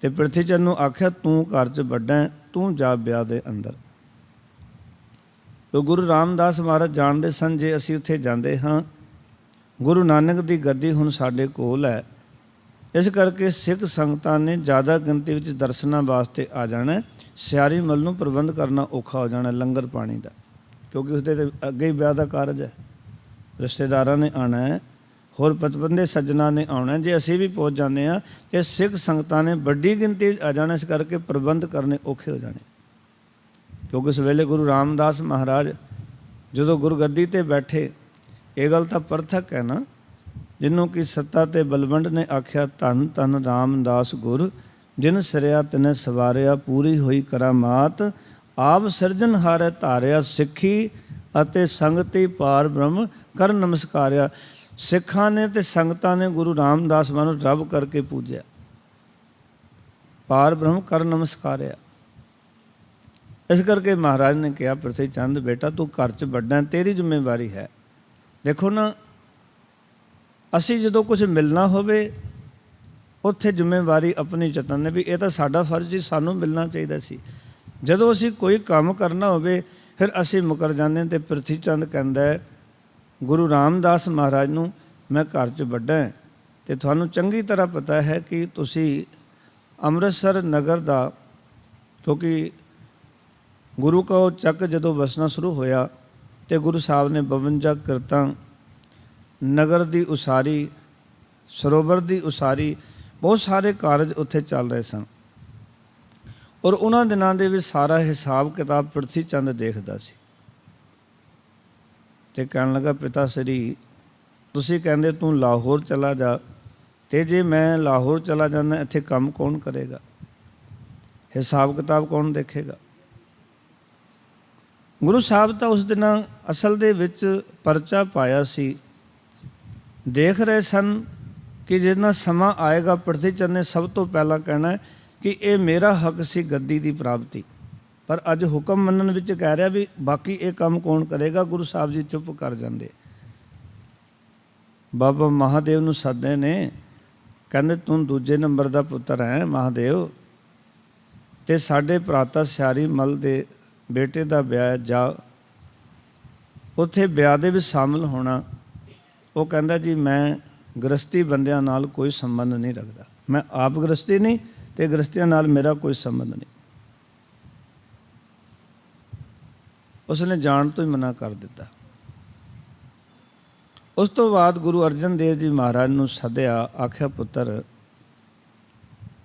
Speaker 1: ਤੇ ਪ੍ਰਿਥੀ ਚੰਦ ਨੂੰ ਆਖਿਆ ਤੂੰ ਘਰ 'ਚ ਵੱਡਾ ਹੈ, ਤੂੰ ਜਾ ਵਿਆਹ ਦੇ ਅੰਦਰ। ਤੋ ਗੁਰੂ ਰਾਮਦਾਸ ਮਹਾਰਾਜ ਜਾਣਦੇ ਸਨ ਜੇ ਅਸੀਂ ਉੱਥੇ ਜਾਂਦੇ ਹਾਂ ਗੁਰੂ ਨਾਨਕ ਦੀ ਗੱਦੀ ਹੁਣ ਸਾਡੇ ਕੋਲ ਹੈ। ਇਸ ਕਰਕੇ ਸਿੱਖ ਸੰਗਤਾਂ ਨੇ ਜ਼ਿਆਦਾ ਗਿਣਤੀ ਵਿੱਚ ਦਰਸ਼ਨਾਂ ਵਾਸਤੇ ਆ ਜਾਣਾ, ਸਿਆਰੀ ਮਲ ਨੂੰ ਪ੍ਰਬੰਧ ਕਰਨਾ ਔਖਾ ਹੋ ਜਾਣਾ ਲੰਗਰ ਪਾਣੀ ਦਾ, ਕਿਉਂਕਿ ਉਸਦੇ ਤੇ ਅੱਗੇ ਹੀ ਵਿਆਹ ਦਾ ਕਾਰਜ ਹੈ। ਰਿਸ਼ਤੇਦਾਰਾਂ ਨੇ ਆਣਾ ਹੈ, ਹੋਰ ਪਤਵੰਦੇ ਸੱਜਣਾ ਨੇ ਆਉਣਾ ਜੇ ਅਸੀਂ ਵੀ ਪਹੁੰਚ ਜਾਂਦੇ ਹਾਂ, ਤੇ ਸਿੱਖ ਸੰਗਤਾਂ ਨੇ ਵੱਡੀ ਗਿਣਤੀ 'ਚ ਆ ਜਾਣਾ, ਇਸ ਕਰਕੇ ਪ੍ਰਬੰਧ ਕਰਨੇ ਔਖੇ ਹੋ ਜਾਣੇ। ਕਿਉਂਕਿ ਉਸ ਵੇਲੇ ਗੁਰੂ ਰਾਮਦਾਸ ਮਹਾਰਾਜ ਜਦੋਂ ਗੁਰਗੱਦੀ ਤੇ ਬੈਠੇ ਇਹ ਗੱਲ ਤਾਂ ਪਰਥਕ ਹੈ ਨਾ ਜਿਹਨੂੰ ਕਿ ਸੱਤਾ ਤੇ ਬਲਵੰਡ ਨੇ ਆਖਿਆ, ਧੰਨ ਧੰਨ ਰਾਮਦਾਸ ਗੁਰ, ਜਿਨ ਸਿਰਿਆ ਤਿਨੇ ਸਵਾਰਿਆ, ਪੂਰੀ ਹੋਈ ਕਰਾਮਾਤ, ਆਪ ਸਿਰਜਣਹਾਰੇ ਧਾਰਿਆ ਸਿੱਖੀ ਅਤੇ ਸੰਗਤੀ ਪਾਰ ਬ੍ਰਹਮ ਕਰ ਨਮਸਕਾਰਿਆ। ਸਿੱਖਾਂ ਨੇ ਤੇ ਸੰਗਤਾਂ ਨੇ ਗੁਰੂ ਰਾਮਦਾਸ ਮਾਨੂੰ ਰੱਬ ਕਰਕੇ ਪੂਜਿਆ। ਪਾਰ ਬ੍ਰਹਮ ਕਰ ਨਮਸਕਾਰਿਆ। ਇਸ ਕਰਕੇ ਮਹਾਰਾਜ ਨੇ ਕਿਹਾ, ਪ੍ਰਥੀ ਚੰਦ ਬੇਟਾ, ਤੂੰ ਘਰ 'ਚ ਵੱਡਾ, ਤੇਰੀ ਜ਼ਿੰਮੇਵਾਰੀ ਹੈ। ਦੇਖੋ ਨਾ, ਅਸੀਂ ਜਦੋਂ ਕੁਝ ਮਿਲਣਾ ਹੋਵੇ, ਉੱਥੇ ਜ਼ਿੰਮੇਵਾਰੀ ਆਪਣੀ ਚਤਨ ਵੀ ਇਹ ਤਾਂ ਸਾਡਾ ਫਰਜ਼ ਸੀ, ਸਾਨੂੰ ਮਿਲਣਾ ਚਾਹੀਦਾ ਸੀ। ਜਦੋਂ ਅਸੀਂ ਕੋਈ ਕੰਮ ਕਰਨਾ ਹੋਵੇ, ਫਿਰ ਅਸੀਂ ਮੁਕਰ ਜਾਂਦੇ ਹਾਂ ਤੇ ਪ੍ਰਥੀ ਚੰਦ ਕਹਿੰਦਾ ਗੁਰੂ ਰਾਮਦਾਸ ਮਹਾਰਾਜ ਨੂੰ ਮੈਂ ਘਰ 'ਚ ਵੱਡਾ ਹਾਂ ਤੇ ਤੁਹਾਨੂੰ ਚੰਗੀ ਤਰ੍ਹਾਂ ਪਤਾ ਹੈ ਕਿ ਤੁਸੀਂ ਅੰਮ੍ਰਿਤਸਰ ਨਗਰ ਦਾ, ਕਿਉਂਕਿ ਗੁਰੂ ਕਾ ਚੱਕ ਜਦੋਂ ਵਸਣਾ ਸ਼ੁਰੂ ਹੋਇਆ ਤੇ ਗੁਰੂ ਸਾਹਿਬ ਨੇ 52 ਕਿਰਤਾਂ, ਨਗਰ ਦੀ ਉਸਾਰੀ, ਸਰੋਵਰ ਦੀ ਉਸਾਰੀ, ਬਹੁਤ ਸਾਰੇ ਕਾਰਜ ਉੱਥੇ ਚੱਲ ਰਹੇ ਸਨ। ਔਰ ਉਹਨਾਂ ਦਿਨਾਂ ਦੇ ਵਿੱਚ ਸਾਰਾ ਹਿਸਾਬ ਕਿਤਾਬ ਪ੍ਰਿਥੀ ਚੰਦ ਦੇਖਦਾ ਸੀ। ਤੇ ਕਹਿਣ ਲੱਗਾ, ਪਿਤਾ ਸ੍ਰੀ, ਤੁਸੀਂ ਕਹਿੰਦੇ ਤੂੰ ਲਾਹੌਰ ਚਲਾ ਜਾ, ਤੇ ਜੇ ਮੈਂ ਲਾਹੌਰ ਚਲਾ ਜਾਂਦਾ, ਇੱਥੇ ਕੰਮ ਕੌਣ ਕਰੇਗਾ? ਹਿਸਾਬ ਕਿਤਾਬ ਕੌਣ ਦੇਖੇਗਾ? ਗੁਰੂ ਸਾਹਿਬ ਤਾਂ ਉਸ ਦਿਨਾਂ ਅਸਲ ਦੇ ਵਿੱਚ ਪਰਚਾ ਪਾਇਆ ਸੀ। ਦੇਖ ਰਹੇ ਸਨ ਕਿ ਜਿੰਨਾ ਸਮਾਂ ਆਏਗਾ ਪ੍ਰਿਥੀ ਚੰਦ ਨੇ ਸਭ ਤੋਂ ਪਹਿਲਾਂ ਕਹਿਣਾ ਕਿ ਇਹ ਮੇਰਾ ਹੱਕ ਸੀ ਗੱਦੀ ਦੀ ਪ੍ਰਾਪਤੀ। ਪਰ ਅੱਜ ਹੁਕਮ ਮੰਨਣ ਵਿੱਚ ਕਹਿ ਰਿਹਾ ਵੀ ਬਾਕੀ ਇਹ ਕੰਮ ਕੌਣ ਕਰੇਗਾ? ਗੁਰੂ ਸਾਹਿਬ ਜੀ ਚੁੱਪ ਕਰ ਜਾਂਦੇ। ਬਾਬਾ ਮਹਾਦੇਵ ਨੂੰ ਸੱਦੇ ਨੇ, ਕਹਿੰਦੇ, ਤੂੰ ਦੂਜੇ ਨੰਬਰ ਦਾ ਪੁੱਤਰ ਹੈ ਮਹਾਦੇਵ। ਤੇ ਸਾਡੇ ਭਰਾਤਾ ਸਿਆਰੀ ਮਲ ਦੇ ਬੇਟੇ ਦਾ ਵਿਆਹ ਹੈ, ਜਾ। ਉੱਥੇ ਵਿਆਹ ਦੇ ਵਿੱਚ ਸ਼ਾਮਲ ਹੋਣਾ ਉਹ ਕਹਿੰਦਾ ਜੀ ਮੈਂ ਗ੍ਰਸਤੀ ਬੰਦਿਆਂ ਨਾਲ ਕੋਈ ਸੰਬੰਧ ਨਹੀਂ ਰੱਖਦਾ। ਮੈਂ ਆਪ ਗ੍ਰਸਤੀ ਨਹੀਂ ਤੇ ਗ੍ਰਸਤੀਆਂ ਨਾਲ ਮੇਰਾ ਕੋਈ ਸੰਬੰਧ ਨਹੀਂ। ਉਸਨੇ ਜਾਣ ਤੋਂ ਹੀ ਮਨਾ ਕਰ ਦਿੱਤਾ। ਉਸ ਤੋਂ ਬਾਅਦ ਗੁਰੂ ਅਰਜਨ ਦੇਵ ਜੀ ਮਹਾਰਾਜ ਨੂੰ ਸੱਦਿਆ ਆਖਿਆ ਪੁੱਤਰ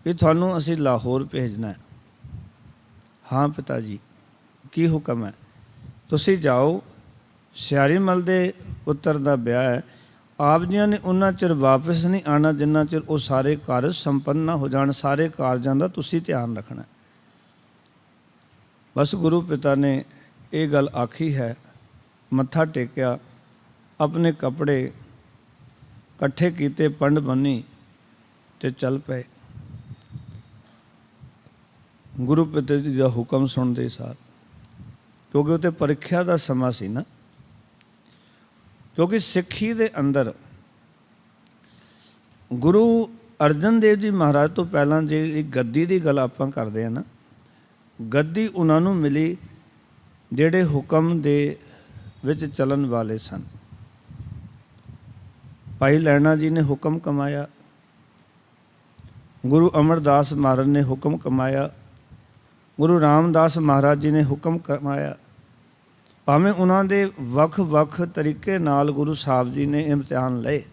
Speaker 1: ਵੀ ਤੁਹਾਨੂੰ ਅਸੀਂ ਲਾਹੌਰ ਭੇਜਣਾ ਹੈ। ਹਾਂ ਪਿਤਾ ਜੀ ਕੀ ਹੁਕਮ ਹੈ? ਤੁਸੀਂ ਜਾਓ, ਸਿਆਰੀ ਮਲ ਦੇ ਪੁੱਤਰ ਦਾ ਵਿਆਹ ਹੈ। ਆਪ ਜੀਆਂ ਨੇ ਉਹਨਾਂ ਚਿਰ ਵਾਪਸ ਨਹੀਂ ਆਣਾ ਜਿੰਨਾ ਚਿਰ ਉਹ ਸਾਰੇ ਕਾਰਜ ਸੰਪੰਨ ਨਾ ਹੋ ਜਾਣ, ਸਾਰੇ ਕਾਰਜਾਂ ਦਾ ਤੁਸੀਂ ਧਿਆਨ ਰੱਖਣਾ ਬਸ ਗੁਰੂ ਪਿਤਾ ਨੇ ਇਹ ਗੱਲ ਆਖੀ ਹੈ, ਮੱਥਾ ਟੇਕਿਆ, ਆਪਣੇ ਕੱਪੜੇ ਇਕੱਠੇ ਕੀਤੇ, ਪੰਡ ਬੰਨੀ ਤੇ ਚੱਲ ਪਏ। ਗੁਰੂ ਪਿਤਾ ਜੀ ਦਾ ਹੁਕਮ ਸੁਣਦੇ ਸਾਰ ਕਿਉਂਕਿ ਉਹ ਤੇ ਪਰੀਖਿਆ ਦਾ ਸਮਾਂ ਸੀ ਨਾ। ਕਿਉਂਕਿ ਸਿੱਖੀ ਦੇ ਅੰਦਰ ਗੁਰੂ ਅਰਜਨ ਦੇਵ ਜੀ ਮਹਾਰਾਜ ਤੋਂ ਪਹਿਲਾਂ ਜਿਹੜੀ ਗੱਦੀ ਦੀ ਗੱਲ ਆਪਾਂ ਕਰਦੇ ਆ ਨਾ, ਗੱਦੀ ਉਹਨਾਂ ਨੂੰ ਮਿਲੀ ਜਿਹੜੇ ਹੁਕਮ ਦੇ ਵਿੱਚ ਚੱਲਣ ਵਾਲੇ ਸਨ। ਭਾਈ ਲੈਣਾ ਜੀ ਨੇ ਹੁਕਮ ਕਮਾਇਆ, ਗੁਰੂ ਅਮਰਦਾਸ ਮਹਾਰਾਜ ਨੇ ਹੁਕਮ ਕਮਾਇਆ ਗੁਰੂ ਰਾਮਦਾਸ ਮਹਾਰਾਜ ਜੀ ਨੇ ਹੁਕਮ ਕਮਾਇਆ ਭਾਵੇਂ ਉਹਨਾਂ ਦੇ ਵੱਖ-ਵੱਖ ਤਰੀਕੇ ਨਾਲ ਗੁਰੂ ਸਾਹਿਬ ਜੀ ਨੇ ਇਮਤਿਹਾਨ ਲਏ,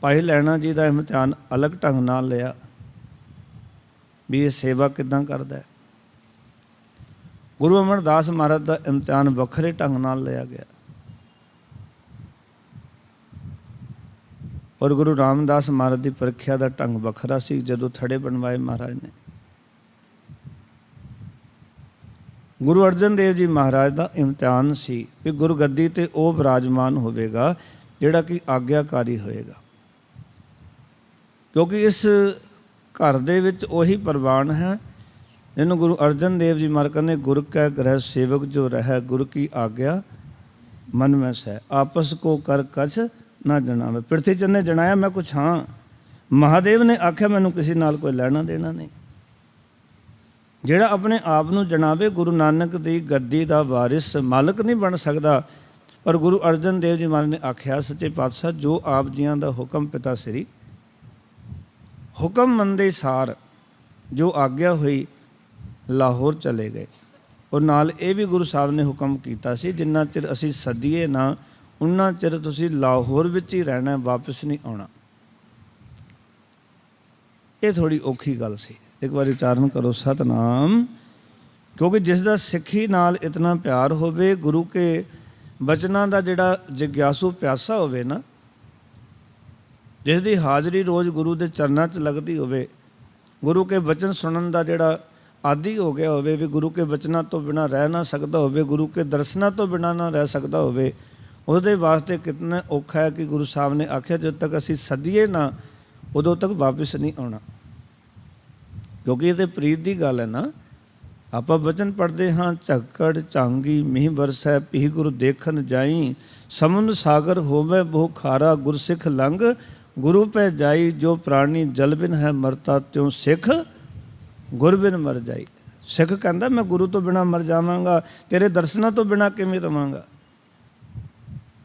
Speaker 1: ਭਾਈ ਲੈਣਾ ਜੀ ਦਾ ਇਮਤਿਹਾਨ ਅਲੱਗ ਢੰਗ ਨਾਲ ਲਿਆ, ਵੀ ਇਹ ਸੇਵਾ ਕਿਦਾਂ ਕਰਦਾ ਹੈ। ਗੁਰੂ ਅਮਰਦਾਸ ਮਹਾਰਾਜ ਦਾ ਇਮਤਿਹਾਨ ਵੱਖਰੇ ਢੰਗ ਨਾਲ ਲਿਆ ਗਿਆ। ਔਰ ਗੁਰੂ ਰਾਮਦਾਸ ਮਹਾਰਾਜ ਦੀ ਪ੍ਰੀਖਿਆ ਦਾ ਢੰਗ ਵੱਖਰਾ ਸੀ, ਜਦੋਂ ਥੜੇ ਬਣਵਾਏ ਮਹਾਰਾਜ ਨੇ। ਗੁਰੂ ਅਰਜਨ ਦੇਵ ਜੀ ਮਹਾਰਾਜ ਦਾ ਇਮਤਿਹਾਨ ਸੀ ਕਿ ਗੁਰਗੱਦੀ ਤੇ ਉਹ ਵਿਰਾਜਮਾਨ ਹੋਵੇਗਾ, ਜਿਹੜਾ ਕਿ ਆਗਿਆਕਾਰੀ ਹੋਏਗਾ। ਕਿਉਂਕਿ ਇਸ ਘਰ ਦੇ ਵਿੱਚ ਉਹੀ ਪ੍ਰਵਾਨ ਹੈ, ਜਿਹਨੂੰ ਗੁਰੂ ਅਰਜਨ ਦੇਵ ਜੀ ਮਹਾਰਾਜ ਕਹਿੰਦੇ, ਗੁਰ ਕੈ ਗ੍ਰਹਿ ਸੇਵਕ ਜੋ ਰਹਿ, ਗੁਰ ਕੀ ਆਗਿਆ ਮਨ ਮੈਂ ਸਹਿ ਆਪਸ ਕੋ ਕਰ ਕਛ ਨਾ ਜਣਾਵੇ ਪ੍ਰਿਥੀ ਚੰਦ ਨੇ ਜਣਾਇਆ ਮੈਂ ਕੁਛ ਹਾਂ। ਮਹਾਦੇਵ ਨੇ ਆਖਿਆ, ਮੈਨੂੰ ਕਿਸੇ ਨਾਲ ਕੋਈ ਲੈਣਾ ਦੇਣਾ ਨਹੀਂ। ਜਿਹੜਾ ਆਪਣੇ ਆਪ ਨੂੰ ਜਣਾਵੇ ਗੁਰੂ ਨਾਨਕ ਦੀ ਗੱਦੀ ਦਾ ਵਾਰਿਸ ਮਾਲਕ ਨਹੀਂ ਬਣ ਸਕਦਾ, ਪਰ ਗੁਰੂ ਅਰਜਨ ਦੇਵ ਜੀ ਮਹਾਰਾਜ ਨੇ ਆਖਿਆ, ਸੱਚੇ ਪਾਤਸ਼ਾਹ, ਜੋ ਆਪ ਜੀਆਂ ਦਾ ਹੁਕਮ ਪਿਤਾ ਸ੍ਰੀ, ਹੁਕਮ ਮੰਦੇ ਸਾਰ ਜੋ ਆਗਿਆ ਹੋਈ ਲਾਹੌਰ ਚਲੇ ਗਏ। ਔਰ ਨਾਲ ਇਹ ਵੀ ਗੁਰੂ ਸਾਹਿਬ ਨੇ ਹੁਕਮ ਕੀਤਾ ਸੀ, ਜਿੰਨਾ ਚਿਰ ਅਸੀਂ ਸਦੀਏ ਨਾ, ਉਨਾ ਚਿਰ ਤੁਸੀਂ ਲਾਹੌਰ ਵਿੱਚ ਹੀ ਰਹਿਣਾ, ਵਾਪਸ ਨਹੀਂ ਆਉਣਾ। ਇਹ ਥੋੜੀ ਔਖੀ ਗੱਲ ਸੀ। ਇੱਕ ਵਾਰੀ ਉਚਾਰਨ ਕਰੋ, ਸਤਨਾਮ। ਕਿਉਂਕਿ ਜਿਸ ਦਾ ਸਿੱਖੀ ਨਾਲ ਇਤਨਾ ਪਿਆਰ ਹੋਵੇ, ਗੁਰੂ ਕੇ ਬਚਨਾਂ ਦਾ ਜਿਹੜਾ ਜਿਗਿਆਸੂ ਪਿਆਸਾ ਹੋਵੇ ਨਾ, ਜਿਸ ਦੀ ਹਾਜ਼ਰੀ ਰੋਜ਼ ਗੁਰੂ ਦੇ ਚਰਨਾਂ 'ਚ ਲੱਗਦੀ ਹੋਵੇ, ਗੁਰੂ ਕੇ ਬਚਨ ਸੁਣਨ ਦਾ ਜਿਹੜਾ ਆਦੀ ਹੋ ਗਿਆ ਹੋਵੇ, ਵੀ ਗੁਰੂ ਕੇ ਬਚਨਾਂ ਤੋਂ ਬਿਨਾ ਰਹਿ ਨਾ ਸਕਦਾ ਹੋਵੇ, ਗੁਰੂ ਕੇ ਦਰਸ਼ਨਾਂ ਤੋਂ ਬਿਨਾ ਨਾ ਰਹਿ ਸਕਦਾ ਹੋਵੇ, ਉਹਦੇ ਵਾਸਤੇ ਕਿੰਨਾ ਔਖਾ ਹੈ ਕਿ ਗੁਰੂ ਸਾਹਿਬ ਨੇ ਆਖਿਆ, ਜਦ ਤੱਕ ਅਸੀਂ ਸਦੀਏ ਨਾ, ਉਦੋਂ ਤੱਕ ਵਾਪਸ ਨਹੀਂ ਆਉਣਾ। ਕਿਉਂਕਿ ਇਹ ਤੇ ਪ੍ਰੀਤ ਦੀ ਗੱਲ ਹੈ ਨਾ, ਆਪਾਂ ਵਚਨ ਪੜ੍ਹਦੇ ਹਾਂ, ਝੱਕੜ ਝਾਂਗੀ ਮੀਂਹ ਵਰਸੈ ਪੀ ਗੁਰੂ ਦੇਖਣ ਜਾਈ, ਸਮੁੰਦ ਸਾਗਰ ਹੋਵੇ, ਬਹੁ ਖਾਰਾ ਗੁਰਸਿੱਖ ਲੰਗ ਗੁਰੂ ਪੈ ਜਾਈ, ਜੋ ਪ੍ਰਾਣੀ ਜਲਬਿਨ ਹੈ ਮਰਤਾ, ਤਿਉ ਸਿੱਖ ਗੁਰਬਿਨ ਮਰ ਜਾਈ। ਸਿੱਖ ਕਹਿੰਦਾ, ਮੈਂ ਗੁਰੂ ਤੋਂ ਬਿਨਾ ਮਰ ਜਾਵਾਂਗਾ, ਤੇਰੇ ਦਰਸ਼ਨਾਂ ਤੋਂ ਬਿਨਾ ਕਿਵੇਂ ਰਵਾਂਗਾ?